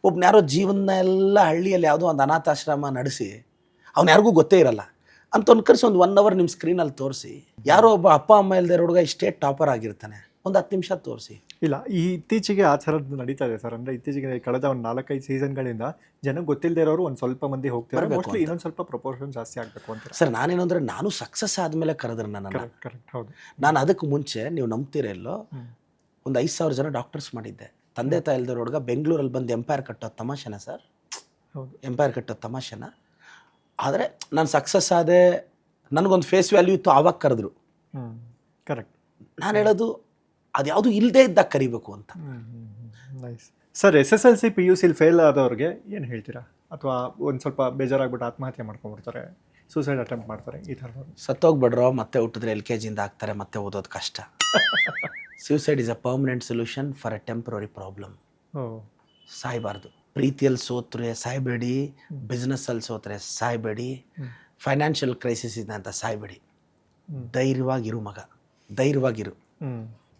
ಒಬ್ಬನ ಯಾರೋ ಜೀವನ ಎಲ್ಲ ಹಳ್ಳಿಯಲ್ಲಿ ಯಾವುದೋ ಒಂದು ಅನಾಥಾಶ್ರಮ ನಡೆಸಿ ಅವ್ನು ಯಾರಿಗೂ ಗೊತ್ತೇ ಇರಲ್ಲ. ಅಂತ ಒಂದು ಕರೆಸಿ ಒಂದು ಒನ್ ಅವರ್ ನಿಮ್ಮ ಸ್ಕ್ರೀನಲ್ಲಿ ತೋರಿಸಿ. ಯಾರೋ ಒಬ್ಬ ಅಪ್ಪ ಅಮ್ಮ ಇಲ್ಲದೆ ಹುಡುಗ ಸ್ಟೇಟ್ ಟಾಪರ್ ಆಗಿರ್ತಾನೆ. ಒಂದು ಹತ್ತು ನಿಮಿಷ ತೋರಿಸಿ. ಇಲ್ಲ ಈ ಇತ್ತೀಚೆಗೆ ಆ ಥರದ್ದು ನಡೀತಾ ಇದೆ ಸರ್. ಅಂದರೆ ಇತ್ತೀಚೆಗೆ ಕಳೆದ ಒಂದು ನಾಲ್ಕೈದು ಸೀಸನ್ಗಳಿಂದ ಜನಕ್ಕೆ ಗೊತ್ತಿಲ್ಲದೆ ಇರೋರು ಒಂದು ಸ್ವಲ್ಪ ಮಂದಿ ಹೋಗ್ತಾರೆ ಮೋಸ್ಟ್ಲಿ. ಇನ್ನೊಂದು ಸ್ವಲ್ಪ ಪ್ರಪೋರ್ಷನ್ ಜಾಸ್ತಿ ಆಗಬೇಕು ಅಂತ ಸರ್ ನಾನೇನು ಅಂದರೆ ನಾನು ಸಕ್ಸಸ್ ಆದಮೇಲೆ ಕರೆದ್ರೆ ನನ್ನ. ಕರೆಕ್ಟ್ ಕರೆಕ್ಟ್ ಹೌದು. ನಾನು ಅದಕ್ಕೆ ಮುಂಚೆ ನೀವು ನಂಬ್ತೀರೆಲ್ಲೋ ಒಂದು ಐದು ಸಾವಿರ ಜನ ಡಾಕ್ಟರ್ಸ್ ಮಾಡಿದ್ದೆ. ತಂದೆ ತಾಯಿ ಇಲ್ದ ಹುಡುಗ ಬೆಂಗಳೂರಲ್ಲಿ ಬಂದು ಎಂಪೈರ್ ಕಟ್ಟೋದು ತಮಾಷೆನ ಸರ್ ಹೌದು. ಎಂಪೈರ್ ಕಟ್ಟೋದು ತಮಾಷೆನ? ಆದರೆ ನಾನು ಸಕ್ಸಸ್ ಆದೆ ನನಗೊಂದು ಫೇಸ್ ವ್ಯಾಲ್ಯೂ ಇತ್ತು ಆವಾಗ ಕರೆದ್ರು. ಕರೆಕ್ಟ್ ನಾನು ಹೇಳೋದು ಅದ್ಯಾವುದು ಇಲ್ಲದೇ ಇದ್ದಾಗ ಕರಿಬೇಕು ಅಂತ. Nice sir S S L C P U ಸಿಲಿ fail ಆದವ್ರಿಗೆ ಏನು ಹೇಳ್ತೀರಾ? ಅಥವಾ ಒಂದು ಸ್ವಲ್ಪ ಬೇಜಾರಾಗ್ಬಿಟ್ಟು ಆತ್ಮಹತ್ಯೆ ಮಾಡ್ಕೊಂಡ್ಬಿಡ್ತಾರೆ ಸೂಸೈಡ್ ಅಟೆಂಪ್ಟ್ ಮಾಡ್ತಾರೆ ಈ ಥರದವ್ರು ಸತ್ತೋಗ್ಬಿಡ್ರೋ ಮತ್ತೆ ಹುಟ್ಟಿದ್ರೆ ಎಲ್ ಕೆ ಜಿಯಿಂದ ಹಾಕ್ತಾರೆ ಮತ್ತೆ ಓದೋದು ಕಷ್ಟ. Suicide is a permanent solution for a temporary problem ಸಾಯಬಾರ್ದು. ಪ್ರೀತಿಯಲ್ಲಿ ಸೋತ್ರೆ ಸಾಯಬೇಡಿ ಬಿಸ್ನೆಸ್ಸಲ್ಲಿ ಸೋತ್ರೆ ಸಾಯ್ಬೇಡಿ ಫೈನಾನ್ಷಿಯಲ್ ಕ್ರೈಸಿಸ್ ಇದೆ ಅಂತ ಸಾಯ್ಬೇಡಿ. ಧೈರ್ಯವಾಗಿರು ಮಗ. ಧೈರ್ಯವಾಗಿರು.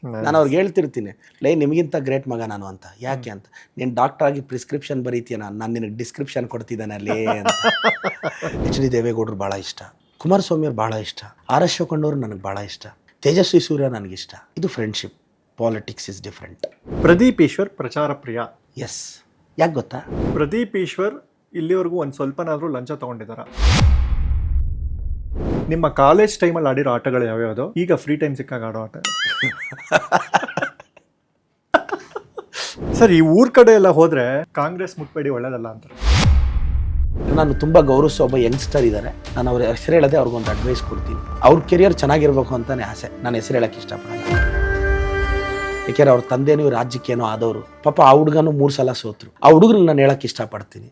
ನಾನು ಅವ್ರಿಗೆ ಹೇಳ್ತಿರ್ತೀನಿ ಲೈ ನಿಮಗಿಂತ ಗ್ರೇಟ್ ಮಗ ನಾನು ಅಂತ. ಯಾಕೆ ಅಂತ? ನೀನು ಡಾಕ್ಟರ್ ಆಗಿ ಪ್ರಿಸ್ಕ್ರಿಪ್ಷನ್ ಬರೀತೀಯ ನಾನು ನಾನು ನಿನಗೆ ಡಿಸ್ಕ್ರಿಪ್ಷನ್ ಕೊಡ್ತಿದ್ದಾನೆ ಅಲ್ಲಿ ಅಂತ. ಎಚ್ ಡಿ ದೇವೇಗೌಡರು ಭಾಳ ಇಷ್ಟ. ಕುಮಾರಸ್ವಾಮಿ ಅವ್ರು ಭಾಳ ಇಷ್ಟ. ಆರ್ ಎಸ್ ಶಿವಕೊಂಡವ್ರು ನನಗೆ ಭಾಳ ಇಷ್ಟ. ತೇಜಸ್ವಿ ಸೂರ್ಯ ನನಗಿಷ್ಟ. ಇದು friendship politics is different Pradeep Eshwar ಪ್ರಚಾರ ಪ್ರಿಯ. ಎಸ್ ಯಾಕೆ ಗೊತ್ತಾ? ಪ್ರದೀಪ್ ಈಶ್ವರ್ ಇಲ್ಲಿವರೆಗೂ ಒಂದು ಸ್ವಲ್ಪನಾದರೂ ಲಂಚ ತಗೊಂಡಿದ್ದಾರ ನಿಮ್ಮ ಕಾಲೇಜ್ ಟೈಮಲ್ಲಿ ಆಡಿರೋ ಆಟಗಳು ಯಾವ್ಯಾವುದು? ಈಗ ಫ್ರೀ ಟೈಮ್ ಸಿಕ್ಕಾಗ ಆಡೋ ಆಟ. ಸರ್ ಈ ಊರ್ ಕಡೆ ಎಲ್ಲ ಹೋದ್ರೆ ಕಾಂಗ್ರೆಸ್ ಮುಟ್ಬೇಡಿ ಒಳ್ಳೇದಲ್ಲ ಅಂತಾರೆ. ನಾನು ತುಂಬ ಗೌರವಿಸೋ ಒಬ್ಬ ಯಂಗ್ಸ್ಟರ್ ಇದ್ದಾರೆ ನಾನು ಅವ್ರ ಹೆಸರು ಹೇಳದೆ ಅವ್ರಿಗೊಂದು ಅಡ್ವೈಸ್ ಕೊಡ್ತೀನಿ. ಅವ್ರ ಕೆರಿಯರ್ ಚೆನ್ನಾಗಿರ್ಬೇಕು ಅಂತಾನೆ ಆಸೆ. ನಾನು ಹೆಸರು ಹೇಳಕ್ಕೆ ಇಷ್ಟಪಡಲ್ಲ. ಯಾಕೆಂದ್ರೆ ಅವ್ರ ತಂದೆನೂ ರಾಜ್ಯಕ್ಕೇನೋ ಆದವರು. ಪಾಪ ಆ ಹುಡುಗನೂ ಮೂರು ಸಲ ಸೋತರು. ಆ ಹುಡುಗನ ನಾನು ಹೇಳಕ್ಕೆ ಇಷ್ಟಪಡ್ತೀನಿ.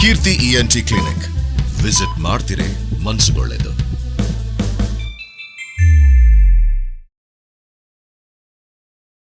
ಕೀರ್ತಿ ಗೀ ಎನ್ ಜಿ ಕ್ಲಿನಿಕ್ ವಿಸಿಟ್ ಮಾಡ್ತಿರೇ ಮನ್ಸುಗೊಳ್ಳೆದು.